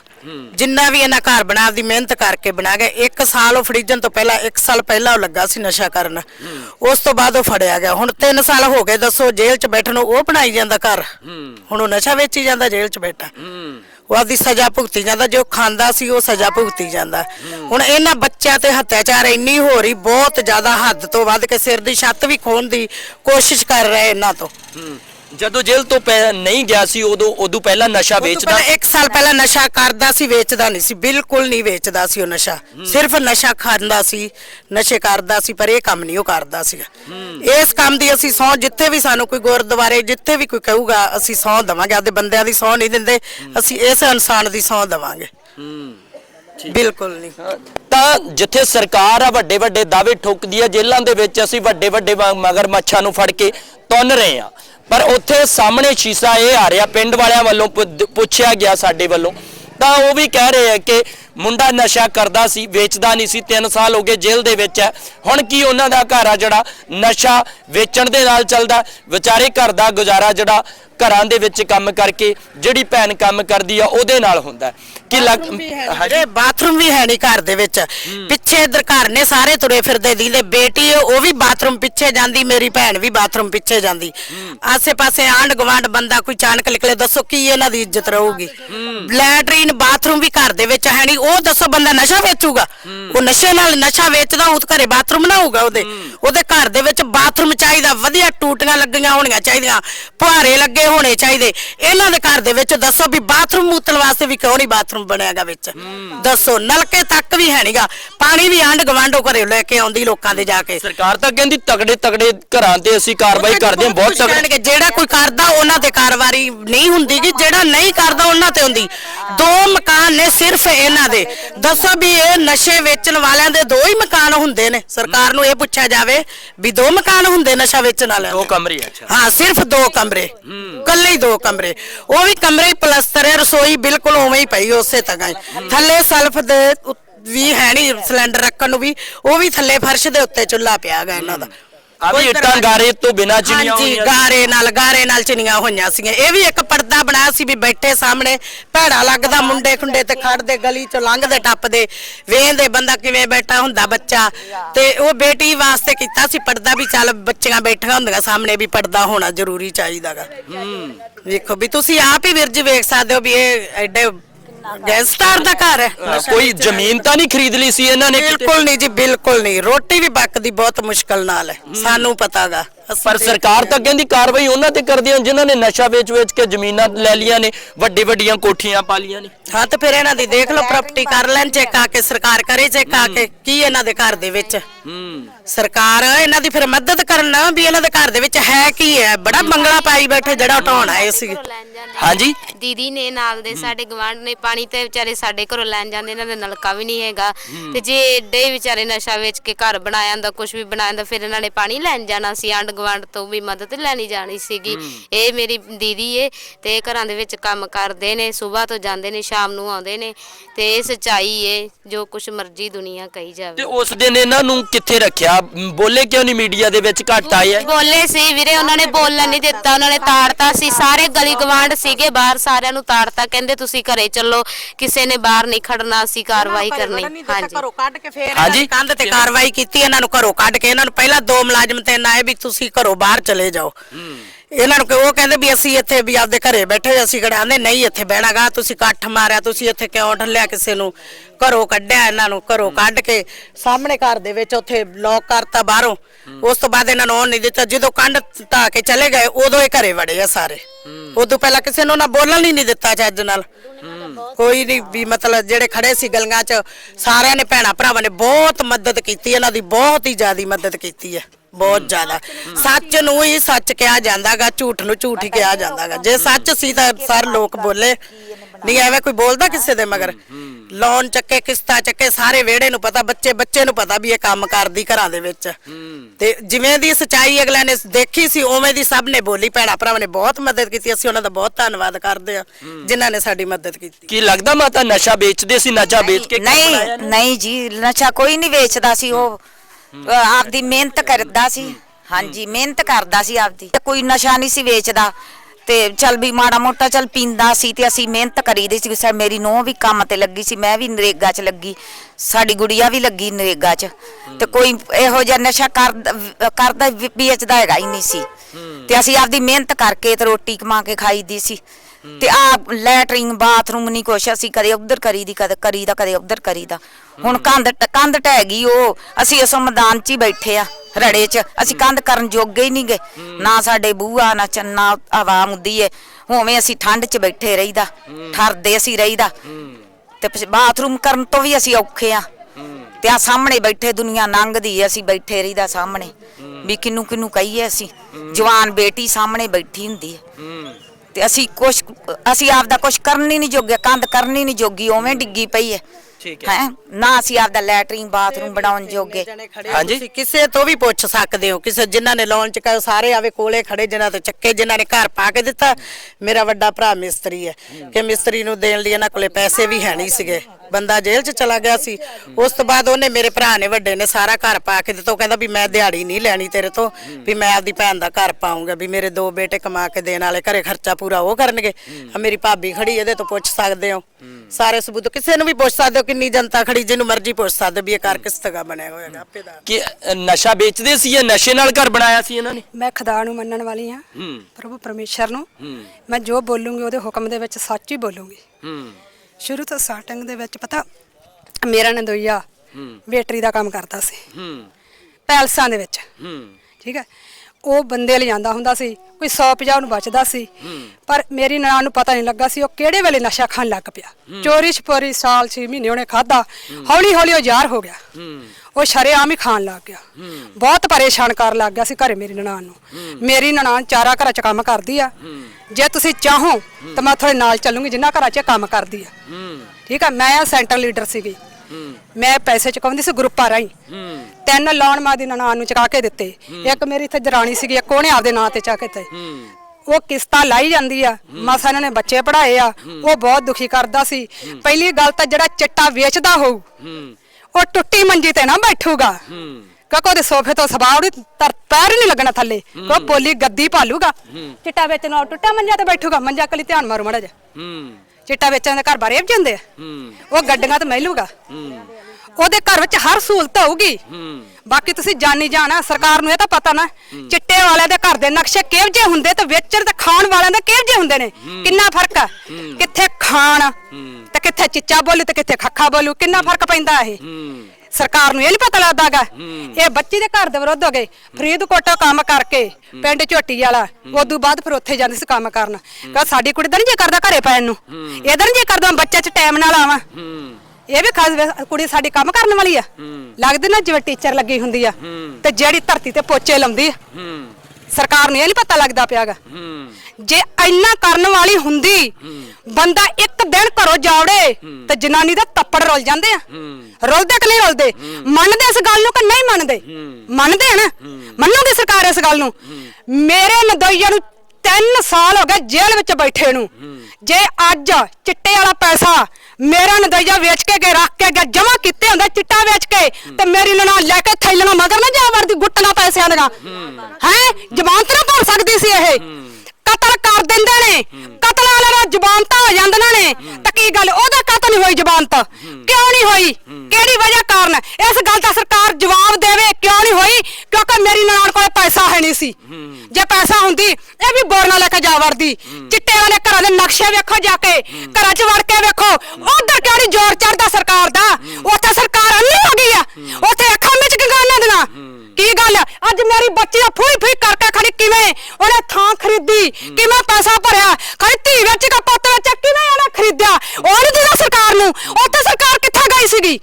ਜਿੰਨਾ ਵੀ ਇਹਨਾਂ ਘਰ ਬਣਾ ਦੀ ਮਿਹਨਤ ਕਰਕੇ ਬਣਾ ਗਏ ਇੱਕ ਸਾਲ ਉਹ ਫੜੀਜਣ ਤੋਂ ਪਹਿਲਾਂ, ਇੱਕ ਸਾਲ ਪਹਿਲਾਂ ਉਹ ਲੱਗਾ ਸੀ ਨਸ਼ਾ ਕਰਨ। ਉਸ ਤੋਂ ਬਾਅਦ ਉਹ ਫੜਿਆ ਗਿਆ। ਹੁਣ 3 ਸਾਲ ਹੋ ਗਏ, ਦੱਸੋ ਜੇਲ੍ਹ 'ਚ ਬੈਠਣ ਨੂੰ ਉਹ ਬਣਾਈ ਜਾਂਦਾ ਘਰ। ਹੁਣ ਉਹ ਨਸ਼ਾ ਵੇਚੀ ਜਾਂਦਾ, ਜੇਲ੍ਹ 'ਚ ਬੈਠਾ। ਹੂੰ ਉਹ ਆਪਦੀ ਸਜ਼ਾ ਭੁਗਤੀ ਜਾਂਦਾ, ਜੋ ਖਾਂਦਾ ਸੀ ਉਹ ਸਜ਼ਾ ਭੁਗਤੀ ਜਾਂਦਾ। ਹੁਣ ਇਹਨਾਂ ਬੱਚਿਆਂ ਤੇ ਹੱਤਿਆਚਾਰ ਇੰਨੀ ਹੋ ਰਹੀ, ਬਹੁਤ ਜ਼ਿਆਦਾ ਹੱਦ ਤੋਂ ਵੱਧ ਕੇ ਸਿਰ ਦੀ ਛੱਤ ਵੀ ਖੋਣ ਦੀ ਕੋਸ਼ਿਸ਼ ਕਰ ਰਹੇ ਇਹਨਾਂ ਤੋਂ। ਜਦੋਂ ਜੇਲ੍ਹ ਤੋਂ ਪੈ- ਨਹੀਂ ਗਿਆ ਸੀ ਉਦੋਂ ਉਦੋਂ ਪਹਿਲਾਂ ਨਸ਼ਾ ਵੇਚਦਾ ਪਹਿਲਾਂ ਇੱਕ ਸਾਲ ਪਹਿਲਾਂ ਨਸ਼ਾ ਕਰਦਾ ਸੀ ਵੇਚਦਾ ਨਹੀਂ ਸੀ ਬਿਲਕੁਲ ਨਹੀਂ ਵੇਚਦਾ ਸੀ ਉਹ ਨਸ਼ਾ। ਸਿਰਫ ਨਸ਼ਾ ਖਾਂਦਾ ਸੀ ਨਸ਼ੇ ਕਰਦਾ ਸੀ ਪਰ ਇਹ ਕੰਮ ਨਹੀਂ ਉਹ ਕਰਦਾ ਸੀਗਾ। ਇਸ ਕੰਮ ਦੀ ਅਸੀਂ ਸਹੁੰ ਜਿੱਥੇ ਵੀ ਸਾਨੂੰ ਕੋਈ ਗੁਰਦੁਆਰੇ ਜਿੱਥੇ ਵੀ ਕੋਈ ਕਹੂਗਾ ਅਸੀਂ ਸਹੁੰ ਦਵਾਂਗੇ। ਆਪਦੇ ਬੰਦਿਆਂ ਦੀ ਸਹੁੰ ਨਹੀਂ ਦਿੰਦੇ ਅਸੀਂ ਇਸ ਇਨਸਾਨ ਦੀ ਸਹੁੰ ਦਵਾਂਗੇ। ਬਿਲਕੁਲ ਨਹੀਂ। ਤਾਂ ਜਿੱਥੇ ਸਰਕਾਰ ਆ ਵੱਡੇ ਵੱਡੇ ਦਾਅਵੇ ਠੋਕਦੀ ਆ ਜੇਲ੍ਹਾਂ ਦੇ ਵਿੱਚ ਅਸੀਂ ਵੱਡੇ ਵੱਡੇ ਮ- ਮਗਰ ਮੱਛਾਂ ਨੂੰ ਫੜ ਕੇ ਤੁੰਨ ਰਹੇ ਆ। ਪਰ ਉੱਥੇ ਸਾਹਮਣੇ ਸ਼ੀਸ਼ਾ ਇਹ ਆ ਰਿਹਾ, ਪਿੰਡ ਵਾਲਿਆਂ ਵੱਲੋਂ ਪੁੱਛਿਆ ਗਿਆ ਸਾਡੇ ਵੱਲੋਂ। ਤਾਂ ਉਹ ਵੀ ਕਹਿ ਰਹੇ ਆ ਕਿ ਮੁੰਡਾ ਨਸ਼ਾ ਕਰਦਾ ਸੀ ਵੇਚਦਾ ਨਹੀਂ ਸੀ 3 ਸਾਲ ਹੋ ਗਏ ਜੇਲ੍ਹ ਦੇ ਵਿੱਚ ਹੈ। ਹੁਣ ਕੀ ਉਹਨਾਂ ਦਾ ਘਰ ਆ ਜਿਹੜਾ? ਨਸ਼ਾ ਵੇਚਣ ਦੇ ਨਾਲ ਚੱਲਦਾ। ਵਿਚਾਰੇ ਘਰ ਦਾ ਗੁਜ਼ਾਰਾ ਜਿਹੜਾ ਘਰਾਂ ਦੇ ਵਿੱਚ ਕੰਮ ਕਰਕੇ ਜਿਹੜੀ ਭੈਣ ਕੰਮ ਕਰਦੀ ਆ ਉਹਦੇ ਨਾਲ ਹੁੰਦਾ। ਕਿ ਲੱਗ ਹਜੇ। ਬਾਥਰੂਮ ਵੀ ਹੈ ਨਹੀਂ ਘਰ ਦੇ ਵਿੱਚ। ਪਿੱਛੇ ਇਧਰ ਘਰ ਨੇ ਸਾਰੇ ਤੁਰੇ ਫਿਰਦੇ ਦੀਦੇ ਬੇਟੀ ਉਹ ਵੀ ਬਾਥਰੂਮ ਪਿੱਛੇ ਜਾਂਦੀ ਮੇਰੀ ਭੈਣ ਵੀ ਬਾਥਰੂਮ ਪਿੱਛੇ ਜਾਂਦੀ। ਆਸੇ ਪਾਸੇ ਆਂਢ ਗਵਾਂਢ ਬੰਦਾ ਕੋਈ ਚਾਨਕ ਨਿਕਲੇ ਦੱਸੋ ਕੀ ਇਹਨਾਂ ਦੀ ਇੱਜ਼ਤ ਰਹੂਗੀ? ਲੈਟਰੀਨ ਬਾਥਰੂਮ ਵੀ ਘਰ ਦੇ ਵਿੱਚ ਹੈ ਨਹੀਂ। ਉਹ ਦੱਸੋ ਬੰਦਾ ਨਸ਼ਾ ਵੇਚੂਗਾ। ਉਹ ਨਸ਼ੇ ਨਾਲ ਨਸ਼ਾ ਵੇਚਦਾ ਉਹ ਘਰੇ ਬਾਥਰੂਮ ਨਾ ਹੋਊਗਾ ਉਹਦੇ। ਉਹਦੇ ਘਰ ਦੇ ਵਿੱਚ ਬਾਥਰੂਮ ਚਾਹੀਦਾ ਵਧੀਆ ਟੂਟੀਆਂ ਲੱਗੀਆਂ ਹੋਣੀਆਂ ਚਾਹੀਦੀਆਂ ਫੁਹਾਰੇ ਲੱਗੇ ਹੋਣੇ ਚਾਹੀਦੇ। ਇਹਨਾਂ ਦੇ ਘਰ ਦੇ ਵਿੱਚ ਦੱਸੋ ਵੀ ਬਾਥਰੂਮ ਮੂਤਣ ਵਾਸਤੇ ਵੀ ਕਿਉਂ ਨਹੀਂ ਬਾਥਰੂਮ ਬਣਿਆਗਾ ਵਿੱਚ। ਦੱਸੋ ਨਲਕੇ ਤੱਕ ਵੀ ਹੈ ਨਹੀਂਗਾ ਪਾਣੀ ਵੀ ਆਂਢ ਗਵਾਂਢੋਂ ਘਰੇ ਲੈ ਕੇ ਆਉਂਦੀ ਲੋਕਾਂ ਦੇ ਜਾ ਕੇ। ਸਰਕਾਰ ਤਾਂ ਕਹਿੰਦੀ ਤਗੜੇ ਤਗੜੇ ਘਰਾਂ ਤੇ ਅਸੀਂ ਕਾਰਵਾਈ ਕਰਦੇ ਹਾਂ ਬਹੁਤ ਤਗੜੇ। ਜਿਹੜਾ ਕੋਈ ਕਰਦਾ ਉਹਨਾਂ ਤੇ ਕਾਰਵਾਈ ਨਹੀਂ ਹੁੰਦੀ ਕਿ ਜਿਹੜਾ ਨਹੀਂ ਕਰਦਾ ਉਹਨਾਂ ਤੇ ਹੁੰਦੀ। ਦੋ ਮਕਾਨ ਨੇ ਸਿਰਫ ਇਹਨਾਂ ਦੇ। ਦੱਸੋ ਵੀ ਇਹ ਨਸ਼ੇ ਵੇਚਣ ਵਾਲਿਆਂ ਦੇ ਦੋ ਹੀ ਮਕਾਨ ਹੁੰਦੇ ਨੇ। ਸਰਕਾਰ ਨੂੰ ਇਹ ਪੁੱਛਿਆ ਜਾਵੇ ਵੀ ਦੋ ਮਕਾਨ ਹੁੰਦੇ ਨਸ਼ਾ ਵੇਚਣ ਵਾਲਿਆਂ ਦੋ ਦੇ। ਕਮਰੇ ਅੱਛਾ। ਹਾਂ ਸਿਰਫ ਦੋ ਕਮਰੇ। ਕੱਲੇ ਹੀ ਦੋ ਕਮਰੇ। ਉਹ ਵੀ ਕਮਰੇ ਹੀ ਪਲਸਤਰ ਹੈ ਰਸੋਈ ਬਿਲਕੁਲ ਉਵੇਂ ਹੀ ਪਈ ਉਸੇ ਤਰ੍ਹਾਂ ਹੀ। ਥੱਲੇ ਸਲਫ ਦੇ ਉ- ਵੀ ਹੈ ਨਹੀਂ ਸਿਲੰਡਰ ਰੱਖਣ ਨੂੰ ਵੀ। ਉਹ ਵੀ ਥੱਲੇ ਫਰਸ਼ ਦੇ ਉੱਤੇ ਚੁੱਲ੍ਹਾ ਪਿਆ ਗਾ ਇਹਨਾਂ ਦਾ। ਆ ਵੀ ਕੋਈ ਇੱਟਾਂ ਕਰਵਾਈ- ਗਾਰੇ ਤੋਂ ਬਿਨਾਂ ਚਿਣੀਆਂ ਹਾਂਜੀ ਹੋਈਆਂ ਗਾਰੇ ਨਾਲ ਗਾਰੇ ਨਾਲ ਚਿਣੀਆਂ ਹੋਈਆਂ ਸੀਗੀਆਂ। ਇਹ ਵੀ ਇੱਕ ਪਰਦਾ ਬਣਾਇਆ ਸੀ ਵੀ ਬੈਠੇ ਸਾਹਮਣੇ ਭੈੜਾ ਲੱਗਦਾ ਮੁੰਡੇ ਖੁੰਡੇ ਤੇ ਖੜਦੇ ਗਲੀ ਚੋਂ ਲੰਘਦੇ ਟੱਪਦੇ। ਵੇਂਦੇ ਬੰਦਾ ਕਿਵੇਂ ਬੈਠਾ ਹੁੰਦਾ ਬੱਚਾ। ਤੇ ਉਹ ਬੇਟੀ ਵਾਸਤੇ ਕੀਤਾ ਸੀ ਪਰਦਾ ਵੀ ਚੱਲ ਬੱਚੀਆਂ ਬੈਠੀਆਂ ਹੁੰਦੀਆਂ ਸਾਹਮਣੇ ਵੀ ਪਰਦਾ ਹੋਣਾ ਜ਼ਰੂਰੀ ਚਾਹੀਦਾਗਾ। ਵੇਖੋ ਵੀ ਤੁਸੀਂ ਆਪ ਹੀ ਵੀਰ ਜੀ ਵੇਖ ਸਕਦੇ ਹੋ ਵੀ ਇਹ ਐਡੇ ਗੈਂਗਸਟਰ ਦਾ ਘਰ ਹੈ। ਕੋਈ ਜ਼ਮੀਨ ਤਾਂ ਨਹੀਂ ਖਰੀਦ ਲਈ ਸੀ ਇਹਨਾਂ ਨੇ? ਬਿਲਕੁਲ ਨਹੀਂ ਜੀ ਬਿਲਕੁਲ ਨਹੀਂ। ਰੋਟੀ ਵੀ ਪੱਕਦੀ ਬਹੁਤ ਮੁਸ਼ਕਲ ਨਾਲ ਹੈ ਸਾਨੂੰ ਪਤਾਗਾ। ਪਰ ਸਰਕਾਰ ਤਾਂ ਕਹਿੰਦੀ ਕਾਰਵਾਈ ਉਹਨਾਂ ਤੇ ਕਰਦੀ ਹੈ ਜਿਨ੍ਹਾਂ ਨੇ ਨਸ਼ਾ ਵੇਚ-ਵੇਚ ਕੇ ਜ਼ਮੀਨਾਂ ਲੈ ਲੀਆਂ ਨੇ ਵੱਡੀ ਵੱਡੀਆਂ ਕੋਠੀਆਂ ਪਾ ਲੀਆਂ ਨੇ। ਹਾਂ ਤੇ ਫਿਰ ਇਹਨਾਂ ਦੀ ਦੇਖ ਲਓ ਪ੍ਰਾਪਰਟੀ ਕਰ ਲੈਣ ਚੈੱਕ ਆ ਕੇ ਸਰਕਾਰ ਕਰੇ ਚੈੱਕ ਆ ਕੇ ਕੀ ਇਹਨਾਂ ਦੇ ਘਰ ਦੇ ਵਿੱਚ। ਸਰਕਾਰ ਇਹਨਾਂ ਦੀ ਫਿਰ ਮਦਦ ਕਰਨਾ ਵੀ ਇਹਨਾਂ ਦੇ ਘਰ ਦੇ ਵਿੱਚ ਹੈ ਕੀ ਹੈ? ਬੜਾ ਬੰਗਲਾ ਪਾਈ ਬੈਠੇ ਜਿਹੜਾ ਉਠਾਉਣ ਆਏ ਸੀ। ਹਾਂਜੀ। ਦੀਦੀ ਨੇ ਨਾਲ ਦੇ ਸਾਡੇ ਗਵਾਂਢ ਨੇ ਪਾਣੀ ਤੇ ਵਿਚਾਰੇ ਸਾਡੇ ਘਰੋਂ ਲੈਣ ਜਾਂਦੇ ਇਹਨਾਂ ਦਾ ਨਲਕਾ ਵੀ ਨਹੀਂ ਹੈਗਾ। ਤੇ ਜੇ ਏਡੇ ਵਿਚਾਰੇ ਨਸ਼ਾ ਵੇਚ ਕੇ ਘਰ ਬਣਾਇਆ ਹੁੰਦਾ ਕੁਝ ਵੀ ਬਣਾਇਆ ਹੁੰਦਾ ਫਿਰ ਇਹਨਾਂ ਨੇ ਪਾਣੀ ਲੈਣ ਜਾਣਾ ਸੀ ਆਂਢ ਗਵਾਂਢ ਤੋਂ ਵੀ ਮਦਦ ਲੈਣੀ ਜਾਣੀ ਸੀਗੀ। ਇਹ ਮੇਰੀ ਦੀਦੀ ਏ ਤੇ ਘਰਾਂ ਦੇ ਵਿੱਚ ਕੰਮ ਕਰਦੇ ਨੇ ਸਵੇਰ ਤੋਂ ਜਾਂਦੇ ਨੇ ਸ਼ਾਮ ਨੂੰ ਆਉਂਦੇ ਨੇ ਤੇ ਇਹ ਸਚਾਈ ਏ ਜੋ ਕੁਝ ਮਰਜ਼ੀ ਦੁਨੀਆ ਕਹੀ ਤੇ ਜਾਵੇ ਉਸ ਦਿਨ ਇਹਨਾਂ ਨੂੰ ਕਿੱਥੇ ਰੱਖਿਆ? ਬੋਲੇ ਕਿਉਂ ਨਹੀਂ ਮੀਡੀਆ ਦੇ ਵਿੱਚ ਘੱਟ ਆਏ ਆ ਬੋਲੇ ਸੀ ਵੀਰੇ ਉਹਨਾਂ ਨੇ ਬੋਲਣ ਨਹੀਂ ਦਿੱਤਾ ਉਹਨਾਂ ਨੇ ਤਾੜਤਾ ਸੀ। ਸਾਰੇ ਗਲੀ ਗਵਾਂਢ ਸੀਗੇ ਬਾਹਰ ਸਾਰਿਆਂ ਨੂੰ ਤਾੜਤਾ ਕਹਿੰਦੇ ਤੁਸੀਂ ਘਰੇ ਚੱਲੋ ਕਿਸੇ ਨੇ ਬਾਹਰ ਨਹੀਂ ਖੜਨਾ ਅਸੀਂ ਕਾਰਵਾਈ ਕਰਨੀ। ਹਾਂਜੀ। ਘਰੋਂ ਕੱਢ ਕੇ ਫੇਰ ਕੰਧ ਤੇ ਕਾਰਵਾਈ ਕੀਤੀ ਇਹਨਾਂ ਨੂੰ ਘਰੋਂ ਕੱਢ ਕੇ ਇਹਨਾਂ ਨੂੰ ਪਹਿਲਾਂ ਦੋ ਮੁਲਾਜ਼ਮ ਤੇ ਆਏ ਵੀ ਤੁਸੀਂ ਘਰੋਂ ਬਾਹਰ ਚਲੇ ਜਾਓ। ਇਹਨਾਂ ਨੂੰ ਕਿ- ਉਹ ਕਹਿੰਦੇ ਵੀ ਅਸੀਂ ਇੱਥੇ ਵੀ ਆਪਦੇ ਘਰੇ ਬੈਠੇ ਅਸੀਂ ਕਿਹੜਾ ਨਹੀਂ, ਇੱਥੇ ਬਹਿਣਾਗਾ ਤੁਸੀਂ ਕੱਠ ਮਾਰਿਆ, ਤੁਸੀਂ ਇੱਥੇ ਕਿਉਂ ਢੱਲਿਆ ਕਿਸੇ ਨੂੰ? ਘਰੋਂ ਕੱਢਿਆ ਇਹਨਾਂ ਨੂੰ, ਘਰੋਂ ਕੱਢ ਕੇ ਸਾਹਮਣੇ ਘਰ ਦੇ ਵਿੱਚ ਉੱਥੇ ਲੋਕ ਕਰਤਾ ਬਾਹਰੋਂ। ਉਸ ਤੋਂ ਬਾਅਦ ਇਹਨਾਂ ਨੂੰ ਆਉਣ ਨਹੀਂ ਦਿੱਤਾ। ਜਦੋਂ ਕੰਢ ਢਾ ਕੇ ਚਲੇ ਗਏ, ਉਦੋਂ ਇਹ ਘਰੇ ਵੜੇ ਆ ਸਾਰੇ। ਉਦੋਂ ਪਹਿਲਾਂ ਕਿਸੇ ਨੂੰ ਨਾ ਬੋਲਣ ਹੀ ਨਹੀਂ ਦਿੱਤਾ ਚੱਜ ਨਾਲ। ਕੋਈ ਨਹੀਂ ਵੀ ਮਤਲਬ ਜਿਹੜੇ ਖੜੇ ਸੀ ਗਲੀਆਂ 'ਚ, ਸਾਰਿਆਂ ਨੇ ਭੈਣਾ ਭਰਾਵਾਂ ਨੇ ਬਹੁਤ ਮਦਦ ਕੀਤੀ, ਇਹਨਾਂ ਦੀ ਬਹੁਤ ਹੀ ਜ਼ਿਆਦੀ ਮਦਦ ਕੀਤੀ ਹੈ। ਬਹੁਤ ਜ਼ਿਆਦਾ। ਸੱਚ ਨੂੰ ਹੀ ਸੱਚ ਕਿਹਾ ਜਾਂਦਾਗਾ ਝੂਠ ਨੂੰ ਝੂਠ ਹੀ ਕਿਹਾ ਜਾਂਦਾਗਾ। ਜੇ ਸੱਚ ਸੀ ਤਾਂ ਸਾਰੇ ਲੋਕ ਬੋਲੇ। ਨਹੀਂ ਐਵੇਂ ਕੋਈ ਬੋਲਦਾ ਕਿਸੇ ਦੇ ਮਗਰ? ਲੋਨ ਚੱਕੇ ਕਿਸ਼ਤਾਂ ਚੱਕੇ ਸਾਰੇ ਵਿਹੜੇ ਨੂੰ ਪਤਾ ਬੱਚੇ ਬੱਚੇ ਨੂੰ ਪਤਾ ਵੀ ਇਹ ਕੰਮ ਕਰਦੀ ਘਰਾਂ ਦੇ ਵਿੱਚ। ਤੇ ਜਿਵੇਂ ਦੀ ਸਚਾਈ ਅਗਲੇ ਨੇ ਦੇਖੀ ਸੀ ਉਵੇਂ ਦੀ ਸਭ ਨੇ ਬੋਲੀ। ਭੈਣਾ ਭਰਾਵਾਂ ਨੇ ਬਹੁਤ ਮਦਦ ਕੀਤੀ। ਅਸੀਂ ਉਹਨਾਂ ਦਾ ਬਹੁਤ ਧੰਨਵਾਦ ਕਰਦੇ ਆ ਜਿਨ੍ਹਾਂ ਨੇ ਸਾਡੀ ਮਦਦ ਕੀਤੀ। ਕੀ ਲੱਗਦਾ ਮਾਤਾ ਨਸ਼ਾ ਵੇਚਦੇ ਸੀ ਨਸ਼ਾ ਵੇਚ ਕੇ ਨਹੀਂ? ਨਹੀਂ ਜੀ ਨਸ਼ਾ ਕੋਈ ਨਹੀਂ ਵੇਚਦਾ ਸੀ। ਉਹ ਆਪਦੀ ਮਿਹਨਤ ਕਰਦਾ ਸੀ। ਹਾਂਜੀ ਮਿਹਨਤ ਕਰਦਾ ਸੀ ਆਪਦੀ। ਤੇ ਕੋਈ ਨਸ਼ਾ ਨਹੀਂ ਸੀ ਵੇਚਦਾ। ਤੇ ਚਲ ਵੀ ਮਾੜਾ ਮੋਟਾ ਚਲ ਪੀਂਦਾ ਸੀ ਤੇ ਅਸੀਂ ਮਿਹਨਤ ਕਰੀਦੀ ਸੀ। ਸਰ ਮੇਰੀ ਨੂੰਹ ਵੀ ਕੰਮ ਤੇ ਲੱਗੀ ਸੀ। ਮੈਂ ਵੀ ਨਰੇਗਾ 'ਚ ਲੱਗੀ। ਸਾਡੀ ਗੁੜੀਆ ਵੀ ਲੱਗੀ ਨਰੇਗਾ 'ਚ। ਤੇ ਕੋਈ ਇਹੋ ਜਿਹਾ ਨਸ਼ਾ ਕਰਦਾ ਕਰਦਾ ਵੇਚਦਾ ਹੈਗਾ ਹੀ ਨਹੀਂ ਸੀ। ਤੇ ਅਸੀਂ ਆਪਦੀ ਮਿਹਨਤ ਕਰਕੇ ਤੇ ਰੋਟੀ ਕਮਾ ਕੇ ਖਾਈਦੀ ਸੀ। ਤੇ ਆ ਲੈਟਰਿੰਗ ਬਾਥਰੂਮ ਨਹੀਂ ਕੁਛ ਅਸੀਂ ਕਦੇ ਉਧਰ ਕਰੀਦੀ ਕਦੇ ਕਰੀਦਾ ਕਦੇ ਉਧਰ ਕਰੀਦਾ। ਹੁਣ ਕੰਧ ਕੰਧ ਟਹਿ ਗਈ ਉਹ ਅਸੀਂ ਉਸ ਮੈਦਾਨ 'ਚ ਹੀ ਬੈਠੇ ਆ ਰੜੇ 'ਚ। ਅਸੀਂ ਕੰਧ ਕਰਨ ਜੋਗੇ ਹੀ ਨਹੀਂ ਗਏ ਨਾ ਸਾਡੇ ਬੂਹਾ ਨਾ ਚੰਨਾ ਹਵਾ ਮੁੱਦੀ ਏ। ਹੋਵੇਂ ਅਸੀਂ ਠੰਡ 'ਚ ਬੈਠੇ ਰਹੀਦਾ ਠਰਦੇ ਅਸੀਂ ਰਹੀਦਾ। ਤੇ ਬਾਥਰੂਮ ਕਰਨ ਤੋਂ ਵੀ ਅਸੀਂ ਔਖੇ ਆ। ਤੇ ਆ ਸਾਹਮਣੇ ਬੈਠੇ ਦੁਨੀਆ ਲੰਘਦੀ ਅਸੀਂ ਬੈਠੇ ਰਹੀਦਾ ਸਾਹਮਣੇ। ਵੀ ਕਿਨੂੰ ਕਿਨੂੰ ਕਹੀਏ ਅਸੀਂ? ਜਵਾਨ ਬੇਟੀ ਸਾਹਮਣੇ ਬੈਠੀ ਹੁੰਦੀ ਏ। ਤੇ ਅਸੀਂ ਕੁਛ, ਅਸੀਂ ਆਪਦਾ ਕੁਛ ਕਰਨ ਹੀ ਨਹੀਂ ਜੋਗੇ, ਕੰਧ ਕਰਨ ਹੀ ਨਹੀਂ ਜੋਗੀ, ਉਵੇਂ ਡਿੱਗੀ ਪਈ ਹੈ। ਠੀਕ ਹੈ। ਨਾ ਅਸੀਂ ਆਪਦਾ ਲੈਟਰਿੰਗ ਬਾਥਰੂਮ ਬਣਾਉਣ ਜੋਗੇ। ਹਾਂਜੀ। ਤੁਸੀਂ ਕਿਸੇ ਤੋਂ ਵੀ ਪੁੱਛ ਸਕਦੇ ਹੋ ਕਿਸੇ ਜਿਨ੍ਹਾਂ ਨੇ ਲੋਨ ਚੁਕਾਇਆ ਸਾਰੇ ਆਵੇ ਕੋਲੇ ਖੜੇ ਜਿਨ੍ਹਾਂ ਤੋਂ ਚੱਕੇ ਜਿਨ੍ਹਾਂ ਨੇ ਘਰ ਪਾ ਕੇ ਦਿੱਤਾ। ਮੇਰਾ ਵੱਡਾ ਭਰਾ ਮਿਸਤਰੀ ਹੈ ਕਿ ਮਿਸਤਰੀ ਨੂੰ ਦੇਣ ਲਈ ਇਹਨਾਂ ਕੋਲੇ ਪੈਸੇ ਵੀ ਹੈ ਨਹੀਂ ਸੀਗੇ। ਬੰਦਾ ਜੇਲ੍ਹ 'ਚ ਚਲਾ ਗਿਆ ਸੀ। ਉਸ ਤੋਂ ਬਾਅਦ ਉਹਨੇ ਮੇਰੇ ਭਰਾ ਨੇ ਵੱਡੇ ਨੇ ਸਾਰਾ ਘਰ ਪਾ ਕੇ ਦਿੱਤਾ। ਉਹ ਕਹਿੰਦਾ ਵੀ ਮੈਂ ਦਿਹਾੜੀ ਨਹੀਂ ਲੈਣੀ ਤੇਰੇ ਤੋਂ ਵੀ ਮੈਂ ਆਪਦੀ ਭੈਣ ਦਾ ਘਰ ਪਾਉਂਗਾ ਵੀ ਮੇਰੇ ਦੋ ਬੇਟੇ ਕਮਾ ਕੇ ਦੇਣ ਵਾਲੇ ਘਰੇ ਖਰਚਾ ਪੂਰਾ ਉਹ ਕਰਨਗੇ। ਆ ਮੇਰੀ ਭਾਬੀ ਖੜੀ ਇਹਦੇ ਤੋਂ ਪੁੱਛ ਸਕਦੇ ਹੋ। ਸਾਰੇ ਸਬੂਤ ਕਿਸੇ ਨੂੰ ਵੀ ਪੁੱਛ ਸਕਦੇ ਹੋ ਕਿੰਨੀ ਜਨਤਾ ਖੜੀ ਜਿਹਨੂੰ ਮਰਜ਼ੀ ਪੁੱਛ ਸਕਦੇ ਵੀ ਇਹ ਘਰ ਕਿਸ ਤਰ੍ਹਾਂ ਬਣਿਆ ਹੋਏਗਾ ਆਪੇ ਦਾ ਕਿ ਅ, ਨਸ਼ਾ ਵੇਚਦੇ ਸੀ ਜਾਂ ਨਸ਼ੇ ਨਾਲ ਘਰ ਬਣਾਇਆ ਸੀ ਇਹਨਾਂ ਨੇ? ਮੈਂ ਖੁਦਾ ਨੂੰ ਮੰਨਣ ਵਾਲੀ ਹਾਂ। ਹੂੰ। ਪ੍ਰਭੂ ਪਰਮੇਸ਼ਰ ਨੂੰ। ਮੈਂ ਜੋ ਬੋਲੂੰਗੀ ਉਹਦੇ ਹੁਕਮ ਦੇ ਵਿੱਚ ਸੱਚ ਹੀ ਬੋਲੂੰਗੀ। ਹੂੰ। ਸ਼ੁਰੂ ਤੋਂ ਸਟਾਰਟਿੰਗ ਦੇ ਵਿੱਚ ਪਤਾ ਮੇਰਾ ਨੰਦੋਈਆ ਵੇਟਰੀ ਦਾ ਕੰਮ ਕਰਦਾ ਸੀ। ਹੂੰ। ਪੈਲਸਾਂ ਦੇ ਵਿੱਚ। ਹੂੰ। ਠੀਕ ਹੈ। ਉਹ ਬੰਦੇ ਲਿਜਾਂਦਾ ਹੁੰਦਾ ਸੀ ਕੋਈ 150 ਨੂੰ ਬਚਦਾ ਸੀ। ਪਰ ਮੇਰੀ ਨਨਾਣ ਨੂੰ ਪਤਾ ਨਹੀਂ ਲੱਗਾ ਸੀ ਉਹ ਕਿਹੜੇ ਵੇਲੇ ਨਸ਼ਾ ਖਾਣ ਲੱਗ ਪਿਆ। ਚੋਰੀ ਛਪੋਰੀ ਸਾਲ 6 ਮਹੀਨੇ ਉਹਨੇ ਖਾਦਾ ਹੌਲੀ ਹੌਲੀ ਉਹ ਜ਼ਾਰ ਹੋ ਗਿਆ। ਉਹ ਸ਼ਰੇਆਮ ਹੀ ਖਾਣ ਲੱਗ ਗਿਆ। ਬਹੁਤ ਪਰੇਸ਼ਾਨ ਕਰਨ ਲੱਗ ਗਿਆ ਸੀ ਘਰੇ ਮੇਰੀ ਨਨਾਣ ਨੂੰ। ਮੇਰੀ ਨਨਾਣ ਚਾਰਾ ਘਰਾਂ 'ਚ ਕੰਮ ਕਰਦੀ ਆ। ਜੇ ਤੁਸੀਂ ਚਾਹੋ ਤਾਂ ਮੈਂ ਤੁਹਾਡੇ ਨਾਲ ਚੱਲੂੰਗੀ ਜਿੰਨਾ ਘਰਾਂ 'ਚ ਕੰਮ ਕਰਦੀ ਆ। ਠੀਕ ਆ? ਮੈਂ ਆ ਸੈਂਟਰ ਲੀਡਰ ਸੀਗੀ। ਮੈਂ ਪੈਸੇ ਚੁਕਾਉਂਦੀ ਸੀ ਗਰੁੱਪਾਂ ਰਾਹੀਂ। ਤਿੰਨ ਲੋਨ ਮਾਂ ਦੀ ਨਨਾਣ ਨੂੰ ਚੁਕਾ ਕੇ ਦਿੱਤੇ। ਇੱਕ ਮੇਰੀ ਇੱਥੇ ਦਰਾਣੀ ਸੀਗੀ ਇੱਕ ਉਹਨੇ ਆਪਦੇ ਨਾਂ ਤੇ ਚੁਕਾ ਕੇ ਦਿੱਤੇ ਉਹ ਕਿਸ਼ਤਾਂ ਲਾਈ ਜਾਂਦੀ ਆ ਮਾਸਾ ਇਹਨਾਂ ਨੇ ਬੱਚੇ ਪੜ੍ਹਾਏ ਆ ਉਹ ਬਹੁਤ ਦੁਖੀ ਕਰਦਾ ਸੀ। ਪਹਿਲੀ ਗੱਲ ਤਾਂ ਜਿਹੜਾ ਚਿੱਟਾ ਵੇਚਦਾ ਹੋਊ ਉਹ ਟੁੱਟੀ ਮੰਜੀ ਤੇ ਨਾ ਬੈਠੂਗਾ। ਕਿਉਂਕਿ ਉਹਦੇ ਸੋਫੇ ਤੋਂ ਸਵਾਉੜੀ ਤਰ ਪੈਰ ਨਹੀਂ ਲੱਗਣਾ ਥੱਲੇ। ਉਹ ਬੋਲੀ ਗੱਦੀ ਭਾਲੂਗਾ। ਚਿੱਟਾ ਵੇਚਣ ਨਾਲ ਟੁੱਟਾ ਮੰਜਾ ਤੇ ਬੈਠੂਗਾ। ਮੰਜਾ ਕਲੀ ਧਿਆਨ ਮਾਰੂ ਮੜਾ ਜਾ ਚਿੱਟਾ ਵੇਚਣ ਦੇ ਘਰ ਬਾਰੇ ਜਾਂਦੇ ਆ। ਉਹ ਗੱਡੀਆਂ ਤੇ ਮਹਿਲੂਗਾ ਉਹਦੇ ਘਰ ਵਿੱਚ ਹਰ ਸਹੂਲਤ ਹੋਊਗੀ। ਬਾਕੀ ਤੁਸੀਂ ਜਾਣੀ ਜਾਣਾ ਸਰਕਾਰ ਨੂੰ ਇਹ ਤਾਂ ਪਤਾ ਨਾ ਚਿੱਟੇ ਵਾਲਿਆਂ ਦੇ ਘਰ ਦੇ ਨਕਸ਼ੇ ਕਿਹੋ ਜਿਹੇ ਹੁੰਦੇ ਤੇ ਵੇਚਣ ਤੇ ਖਾਣ ਵਾਲਿਆਂ ਦੇ ਕਿਹੋ ਜਿਹੇ ਹੁੰਦੇ ਨੇ? ਕਿੰਨਾ ਫ਼ਰਕ ਆ? ਕਿੱਥੇ ਖਾਣ ਤੇ ਕਿੱਥੇ ਚਿੱਚਾ ਬੋਲੂ ਤੇ ਕਿੱਥੇ ਖੱਖਾ ਬੋਲੂ? ਕਿੰਨਾ ਫ਼ਰਕ ਪੈਂਦਾ ਇਹ? ਸਰਕਾਰ ਨੂੰ ਇਹ ਨਹੀਂ ਪਤਾ ਲੱਗਦਾਗਾ। ਇਹ ਬੱਚੀ ਦੇ ਘਰ ਦੇ ਵਿਰੁੱਧ ਹੋ ਗਏ। ਫਰੀਦਕੋਟੋਂ ਕੰਮ ਕਰਕੇ ਪਿੰਡ ਝੋਟੀ ਵਾਲਾ ਉਦੋਂ ਬਾਅਦ ਫਿਰ ਉੱਥੇ ਜਾਂਦੀ ਸੀ ਕੰਮ ਕਰਨ। ਕਹ ਸਾਡੀ ਕੁੜੀ ਦਾ ਨਹੀਂ ਜੇ ਕਰਦਾ ਘਰੇ ਪੈਣ ਨੂੰ। ਇਹਦਾ ਨਹੀਂ ਜੇ ਕਰਦਾ ਬੱਚਾ ਚ ਟਾਈਮ ਨਾਲ ਆਵਾਂ। ਇਹ ਵੀ ਖਾਸ ਕੁੜੀ ਸਾਡੀ ਕੰਮ ਕਰਨ ਵਾਲੀ ਆ। ਲੱਗਦੀ ਨਾ ਜਿਵੇਂ ਟੀਚਰ ਲੱਗੀ ਹੁੰਦੀ ਆ ਤੇ ਜਿਹੜੀ ਧਰਤੀ ਤੇ ਪੋਚੇ ਲਾਉਂਦੀ ਆ। ਸਰਕਾਰ ਨੂੰ ਇਹ ਨਹੀਂ ਪਤਾ ਲੱਗਦਾ ਪਿਆਗਾ। ਜੇ ਇੰਨਾ ਕਰਨ ਵਾਲੀ ਹੁੰਦੀ ਬੰਦਾ ਇੱਕ ਦਿਨ ਘਰੋਂ ਜਾਵੜੇ ਤੇ ਜਨਾਨੀ ਦਾ ਤੱਪੜ ਰੁੱਲ ਜਾਂਦੇ ਆ। ਰੁੱਲਦੇ ਕਿ ਨਹੀਂ ਰੁੱਲਦੇ? ਮੰਨਦੇ ਇਸ ਗੱਲ ਨੂੰ ਕਿ ਨਹੀਂ ਮੰਨਦੇ? ਮੰਨਦੇ ਆ ਨਾ? ਮੰਨੋਗੇ ਸਰਕਾਰ ਇਸ ਗੱਲ ਨੂੰ? ਮੇਰੇ ਨਦੋਈਆਂ ਨੂੰ 3 ਸਾਲ ਹੋ ਗਏ ਜੇਲ੍ਹ ਵਿੱਚ ਬੈਠੇ ਨੂੰ। ਜੇ ਅੱਜ ਚਿੱਟੇ ਵਾਲਾ ਪੈਸਾ ਮੇਰਾ ਨਦਈਆ ਵੇਚ ਕੇ ਗਏ ਰੱਖ ਕੇ ਗਏ ਜਮਾ ਕੀਤੇ ਹੁੰਦੇ, ਚਿੱਟਾ ਵੇਚ ਕੇ। ਤੇ ਮੇਰੀ ਨਨਾ ਲੈ ਕੇ ਥੈਲੀਆਂ ਮਗਰ ਨਾ ਜਾ ਵੜਦੀ ਗੁੱਟਣਾ ਪੈਸਿਆਂ ਦੀਆਂ। ਹੈ? ਜ਼ਮਾਨਤ ਨਾ ਭਰ ਸਕਦੀ ਸੀ ਇਹ। ਕਤਲ ਕਰ ਦਿੰਦੇ ਨੇ। ਕਤਲ ਵਾਲੇ ਦਾ ਜ਼ਬਾਨਤ ਹੋ ਜਾਂਦੀਆਂ ਨੇ। ਤਾਂ ਕੀ ਗੱਲ, ਉਹਦਾ ਕਤਲ ਨਹੀਂ ਹੋਈ ਜ਼ਬਾਨਤ ਕਿਉਂ ਨਹੀਂ ਹੋਈ? ਕਿਹੜੀ ਵਜ੍ਹਾ ਕਾਰਨ? ਇਸ ਗੱਲ ਦਾ ਸਰਕਾਰ ਜਵਾਬ ਨਹੀਂ ਹੋਈ ਕਿਉਂਕਿ ਮੇਰੀ ਨਨਾਣ ਕੋਲੇ ਪੈਸਾ ਹੈ ਨਹੀਂ ਸੀ। ਜੇ ਪੈਸਾ ਹੁੰਦੀ ਇਹ ਵੀ ਬੋਰਨਾ ਲੈ ਕੇ ਜਾ ਵੜਦੀ। ਚਿੱਟੇ ਵਾਲੇ ਘਰਾਂ ਦੇ ਨਕਸ਼ੇ ਵੇਖੋ ਜਾ ਕੇ ਘਰਾਂ 'ਚ ਵੜ ਕੇ ਵੇਖੋ। ਉਧਰ ਕਿਹੜੀ ਜ਼ੋਰ ਚੜਦਾ ਸਰਕਾਰ ਦਾ? ਉੱਥੇ ਸਰਕਾਰ ਅੰਨੀ ਹੋ ਗਈ ਆ। ਉੱਥੇ ਅੱਖਾਂ ਵਿੱਚ ਗੰਗਾਨਾਂ ਦੀਆਂ। ਕੀ ਗੱਲ? ਅੱਜ ਮੇਰੀ ਬੱਚੀ ਆ ਫੂਈ ਫੂਈ ਕਰਕੇ ਖੜੀ ਕਿਵੇਂ? ਉਹਨੇ ਥਾਂ ਖਰੀਦੀ। ਕਿਵੇਂ ਪੈਸਾ ਭਰਿਆ? ਖੜੀ ਧੀ ਵਿੱਚ ਕਾ ਪੁੱਤ ਵਿੱਚ? ਕਿਵੇਂ ਉਹਨੇ ਖਰੀਦਿਆ? ਉਹ ਨਹੀਂ ਦਿੰਦਾ ਸਰਕਾਰ ਨੂੰ। ਉੱਥੇ ਸਰਕਾਰ ਕਿੱਥੇ ਗਈ ਸੀਗੀ?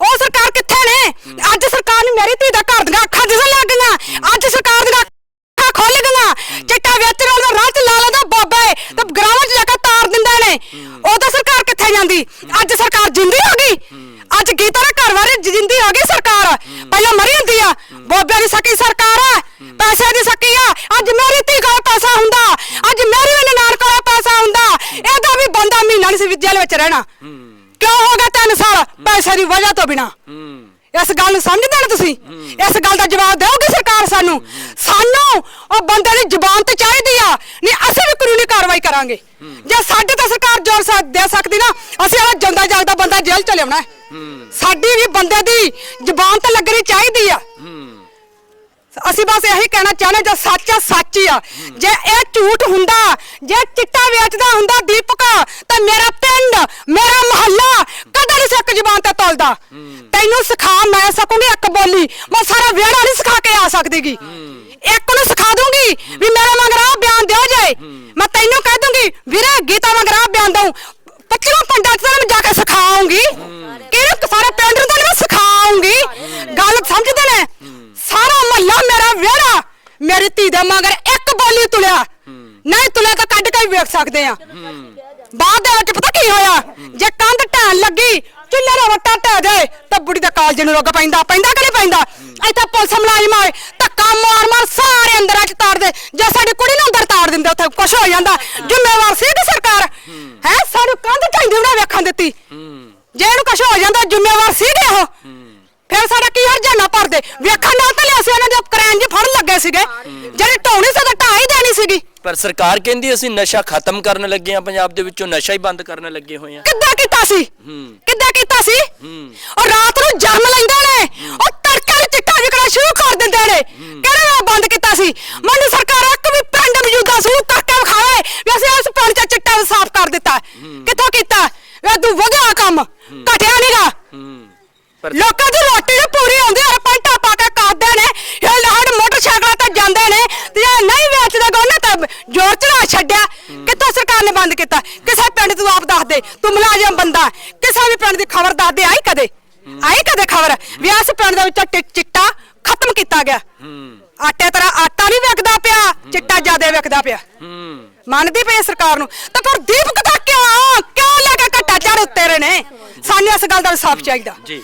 ਉਹ ਸਰਕਾਰ ਕਿੱਥੇ ਨੇ? ਅੱਜ ਸਰਕਾਰ ਨੇ ਮੇਰੀ ਧੀ ਦਾ ਘਰ ਦੀਆਂ ਅੱਖਾਂ ਦਿਸਣ ਲੱਗ ਗਈਆਂ। ਅੱਜ ਸਰਕਾਰ ਦੀਆਂ ਅੱਖਾਂ ਖੁੱਲ ਗਈਆਂ। ਚਿੱਟਾ ਵੇਚਣ ਵਾਲਾ ਰਾਹ ਚ ਲਾ ਲੈਂਦਾ ਬਾਬੇ ਤੇ ਗਰਾਵਾਂ ਚ ਜਾ ਕੇ ਤਾਰ ਦਿੰਦੇ ਨੇ। ਉਹ ਤਾਂ ਸਰਕਾਰ ਕਿੱਥੇ ਜਾਂਦੀ? ਅੱਜ ਸਰਕਾਰ ਜਿੰਦੀ ਹੋ ਗਈ। ਅੱਜ ਗੀਤਾ ਦੇ ਘਰ ਵਾਲੇ ਜਿੰਦੀ ਹੋ ਗਈ ਸਰਕਾਰ। ਪਹਿਲਾਂ ਮਰੀ ਹੁੰਦੀ ਆ। ਬੋਬਿਆਂ ਦੀ ਸਕੀ ਸਰਕਾਰ ਆ। ਪੈਸੇ ਦੀ ਸਕੀ ਆ। ਅੱਜ ਮੇਰੀ ਧੀ ਕੋਲ ਪੈਸਾ ਹੁੰਦਾ। ਅੱਜ ਮੇਰੀ ਵੀ ਕੋਲ ਪੈਸਾ ਹੁੰਦਾ। ਇਹਦਾ ਵੀ ਬੰਦਾ ਮਹੀਨਾ ਨਹੀਂ ਸੀ ਜੇਲ੍ਹ ਵਿੱਚ ਰਹਿਣਾ। ਕਿਉਂ ਹੋ ਗਿਆ ਤਿੰਨ ਸਾਲ? ਪੈਸੇ ਦੀ ਵਜ੍ਹਾ ਤੋਂ ਬਿਨਾ। ਇਸ ਗੱਲ ਨੂੰ ਸਮਝਦੇ ਨੇ ਤੁਸੀਂ? ਇਸ ਗੱਲ ਦਾ ਜਵਾਬ ਦਿਓਗੇ ਸਰਕਾਰ ਸਾਨੂੰ? ਸਾਨੂੰ ਉਹ ਬੰਦੇ ਦੀ ਜ਼ੁਬਾਨ ਤੇ ਚਾਹੀਦੀ ਆ। ਨਹੀਂ ਅਸੀਂ ਵੀ ਕਾਨੂੰਨੀ ਕਾਰਵਾਈ ਕਰਾਂਗੇ। ਜੇ ਸਾਡੇ ਤੇ ਸਰਕਾਰ ਜ਼ੋਰ ਸਾ ਦੇ ਸਕਦੀ ਨਾ ਅਸੀਂ ਉਹ ਜਿੰਦਾ ਜਾਗਦਾ ਬੰਦਾ ਜੇਲ੍ਹ ਚ ਲਿਆਉਣਾ ਹੈ। ਸਾਡੀ ਵੀ ਬੰਦੇ ਦੀ ਜ਼ੁਬਾਨ ਤੇ ਲੱਗਣੀ ਚਾਹੀਦੀ ਆ। ਅਸੀਂ ਬਸ ਇਹੀ ਕਹਿਣਾ ਚਾਹੁੰਦੇ ਜੋ ਸੱਚ ਆ, ਸੱਚ ਹੀ ਆ। ਜੇ ਇਹ ਝੂਠ ਹੁੰਦਾ, ਜੇ ਚਿੱਟਾ ਵੇਚਦਾ ਹੁੰਦਾ ਦੀਪਕ, ਤਾਂ ਮੇਰਾ ਪਿੰਡ, ਮੇਰਾ ਮਹੱਲਾ ਕਦੇ ਨਹੀਂ ਸਿੱਖ ਜ਼ਬਾਨ ਤੇ ਤੋਲਦਾ। ਤੈਨੂੰ ਸਿਖਾ, ਮੈਂ ਸਕੂੰਗੀ ਇੱਕ ਬੋਲੀ, ਮੈਂ ਸਾਰਾ ਵਿਹੜਾ ਨਹੀਂ ਸਿਖਾ ਕੇ ਆ ਸਕਦੀਗੀ। ਇੱਕ ਨੂੰ ਸਿਖਾ ਦੂੰਗੀ ਵੀ ਮੇਰੇ ਮਗਰ ਆਹ ਬਿਆਨ ਦਿਓ ਜੇ। ਮੈਂ ਤੈਨੂੰ ਕਹਿ ਦੂੰਗੀ ਵੀਰੇ, ਗੀਤਾ ਮਗਰ ਬਿਆਨ ਦਊ। ਪੱਚੀਆਂ ਪੰਡਾਂ ਚ ਮੈਂ ਜਾ ਕੇ ਸਿਖਾਉਂਗੀ ਕਿਹੜੇ ਸਾਰੇ ਪਿੰਡ ਨੂੰ ਤਾਂ ਮੈਂ ਸਿਖਾਉਂਗੀ ਗੱਲ ਸਮਝਦੇ ਨੇ ਸਾਰਾ ਮਹੱਲਾ ਮੇਰਾ ਵਿਹੜਾ ਮੇਰੀ ਧੀ ਦੇ ਮਗਰ ਇੱਕ ਬੋਲੀ ਤੁਲਿਆ। ਨਹੀਂ ਤੁਲਿਆ ਤਾਂ ਕੱਢ ਕੇ ਵੀ ਵੇਖ ਸਕਦੇ ਆ। ਬਾਅਦ ਦੇ ਵਿੱਚ ਪਤਾ ਕੀ ਹੋਇਆ? ਜੇ ਕੰਧ ਢਾਣ ਲੱਗੀ ਚੁੱਲ੍ਹੇ ਦਾ ਵੱਟਾ ਟਹਿ ਜਾਏ ਤਾਂ ਬੁੜੀ ਦਾ ਕਾਲਜ ਨੂੰ ਰੁੱਗ ਪੈਂਦਾ ਪੈਂਦਾ ਕਿ ਨਹੀਂ ਪੈਂਦਾ? ਇੱਥੇ ਪੁਲਿਸ ਮੁਲਾਜ਼ਮ ਆਏ ਧੱਕਾ ਮਾਰ ਮਾਰ ਸਾਰੇ ਅੰਦਰਾਂ ਚ ਤਾੜ ਦੇ। ਜੇ ਸਾਡੀ ਕੁੜੀ ਨੂੰ ਅੰਦਰ ਤਾੜ ਦਿੰਦੇ ਉੱਥੇ ਕੁਛ ਹੋ ਜਾਂਦਾ। ਜ਼ਿੰਮੇਵਾਰ ਸੀ ਕਿ ਸਰਕਾਰ। ਹੈ। ਸਾਨੂੰ ਕੰਧ ਢਾਈਂਦੀ ਉਹਨਾਂ ਵੇਖਣ ਦਿੱਤੀ। ਜੇ ਇਹਨੂੰ ਕੁਛ ਹੋ ਜਾਂਦਾ ਜ਼ਿੰਮੇਵਾਰ ਸੀਗੇ ਉਹ। ਫਿਰ ਸਾਡਾ ਕੀ ਹਰਜਾਨਾ ਭਰਦੇ ਵੇਖਣ ਨਾਲ ਤਾਂ ਲਿਆ ਸੀ ਇਹਨਾਂ ਦੇ ਕਰੈਨ ਜੀ ਫੜ ਲੱਗੇ ਸੀਗੇ। ਜਿਹੜੀ ਢਾਉਣੀ ਸੀ ਤਾਂ ਢਾਹ ਹੀ ਦੇਣੀ ਸੀਗੀ। ਪਰ ਸਰਕਾਰ ਕਹਿੰਦੀ ਅਸੀਂ ਨਸ਼ਾ ਖਤਮ ਕਰਨ ਲੱਗੇ ਆ ਪੰਜਾਬ ਦੇ ਵਿੱਚੋਂ ਨਸ਼ਾ ਹੀ ਬੰਦ ਕਰਨ ਲੱਗੇ ਹੋਏ ਆ ਕਿੱਦਾਂ ਕੀਤਾ ਸੀ? ਕਿੱਦਾਂ ਕੀਤਾ ਸੀ? ਉਹ ਰਾਤ ਨੂੰ ਜਨਮ ਲੈਂਦੇ ਨੇ। ਉਹ ਤੜਕੇ ਨੂੰ ਚਿੱਟਾ ਵਿਕਣਾ ਸ਼ੁਰੂ ਕਰ ਦਿੰਦੇ ਨੇ। ਕਿਹੜੇ ਨਾਲ ਬੰਦ ਕੀਤਾ ਸੀ? ਮੈਨੂੰ ਇੱਕ ਵੀ ਪਿੰਡ ਮੌਜੂਦਾ ਸੀ ਉਹ ਕਰਕੇ ਵਿਖਾਵੇ ਵੀ ਅਸੀਂ ਇਸ ਪਿੰਡ 'ਚ ਚਿੱਟਾ ਸਾਫ਼ ਕਰ ਦਿੱਤਾ ਕਿੱਥੋਂ ਕੀਤਾ ਇਹ ਤੂੰ ਵਧਿਆ ਕੰਮ ਘਟਿਆ ਨਹੀਂਗਾ ਪਰ ਲੋਕਾਂ ਦੀ ਰੋਟੀ ਵੀ ਪੂਰੀ ਆਉਂਦੀ ਹੈ ਪੰਟਾ ਪਾ ਕੇ ਕਰਦੇ ਨੇ ਇਹ ਲਾਹੜ ਮੋਟਰਸਾਈਕਲਾਂ ਤੇ ਜਾਂਦੇ ਨੇ ਤੇ ਜੇ ਨਹੀਂ ਵੇਚਦੇ ਗਾ ਉਹਨੇ ਤਾਂ ਜ਼ੋਰ ਚੜਾ ਛੱਡਿਆ। ਕਿੱਥੋਂ ਸਰਕਾਰ ਨੇ ਬੰਦ ਕੀਤਾ? ਕਿਸੇ ਪਿੰਡ ਤੂੰ ਆਪ ਦੱਸ ਦੇ ਤੂੰ ਮੁਲਾਜ਼ਮ ਬੰਦਾ ਕਿਸੇ ਵੀ ਪਿੰਡ ਦੀ ਖਬਰ ਦੱਸ ਦੇ ਆਈ ਕਦੇ? ਆਈ ਕਦੇ ਖਬਰ? ਵੀ ਇਸ ਪਿੰਡ ਦੇ ਵਿੱਚੋਂ ਚਿੱਟਾ ਖਤਮ ਕੀਤਾ ਗਿਆ। ਆਟੇ ਤਰ੍ਹਾਂ ਆਟਾ ਨਹੀਂ ਵਿਕਦਾ ਪਿਆ ਚਿੱਟਾ ਜ਼ਿਆਦਾ ਵਿਕਦਾ ਪਿਆ। ਮੰਨਦੀ ਪਈ ਸਰਕਾਰ ਨੂੰ? ਤਾਂ ਪਰ ਦੀਪਕ ਦਾ ਕਿਉਂ ਕਿਉਂ ਲੈ ਕੇ ਘੱਟਾ ਚੜ ਉੱਤੇ ਰਹੇ ਨੇ? ਸਾਨੂੰ ਇਸ ਗੱਲ ਦਾ ਇਨਸਾਫ ਚਾਹੀਦਾ। ਜੀ।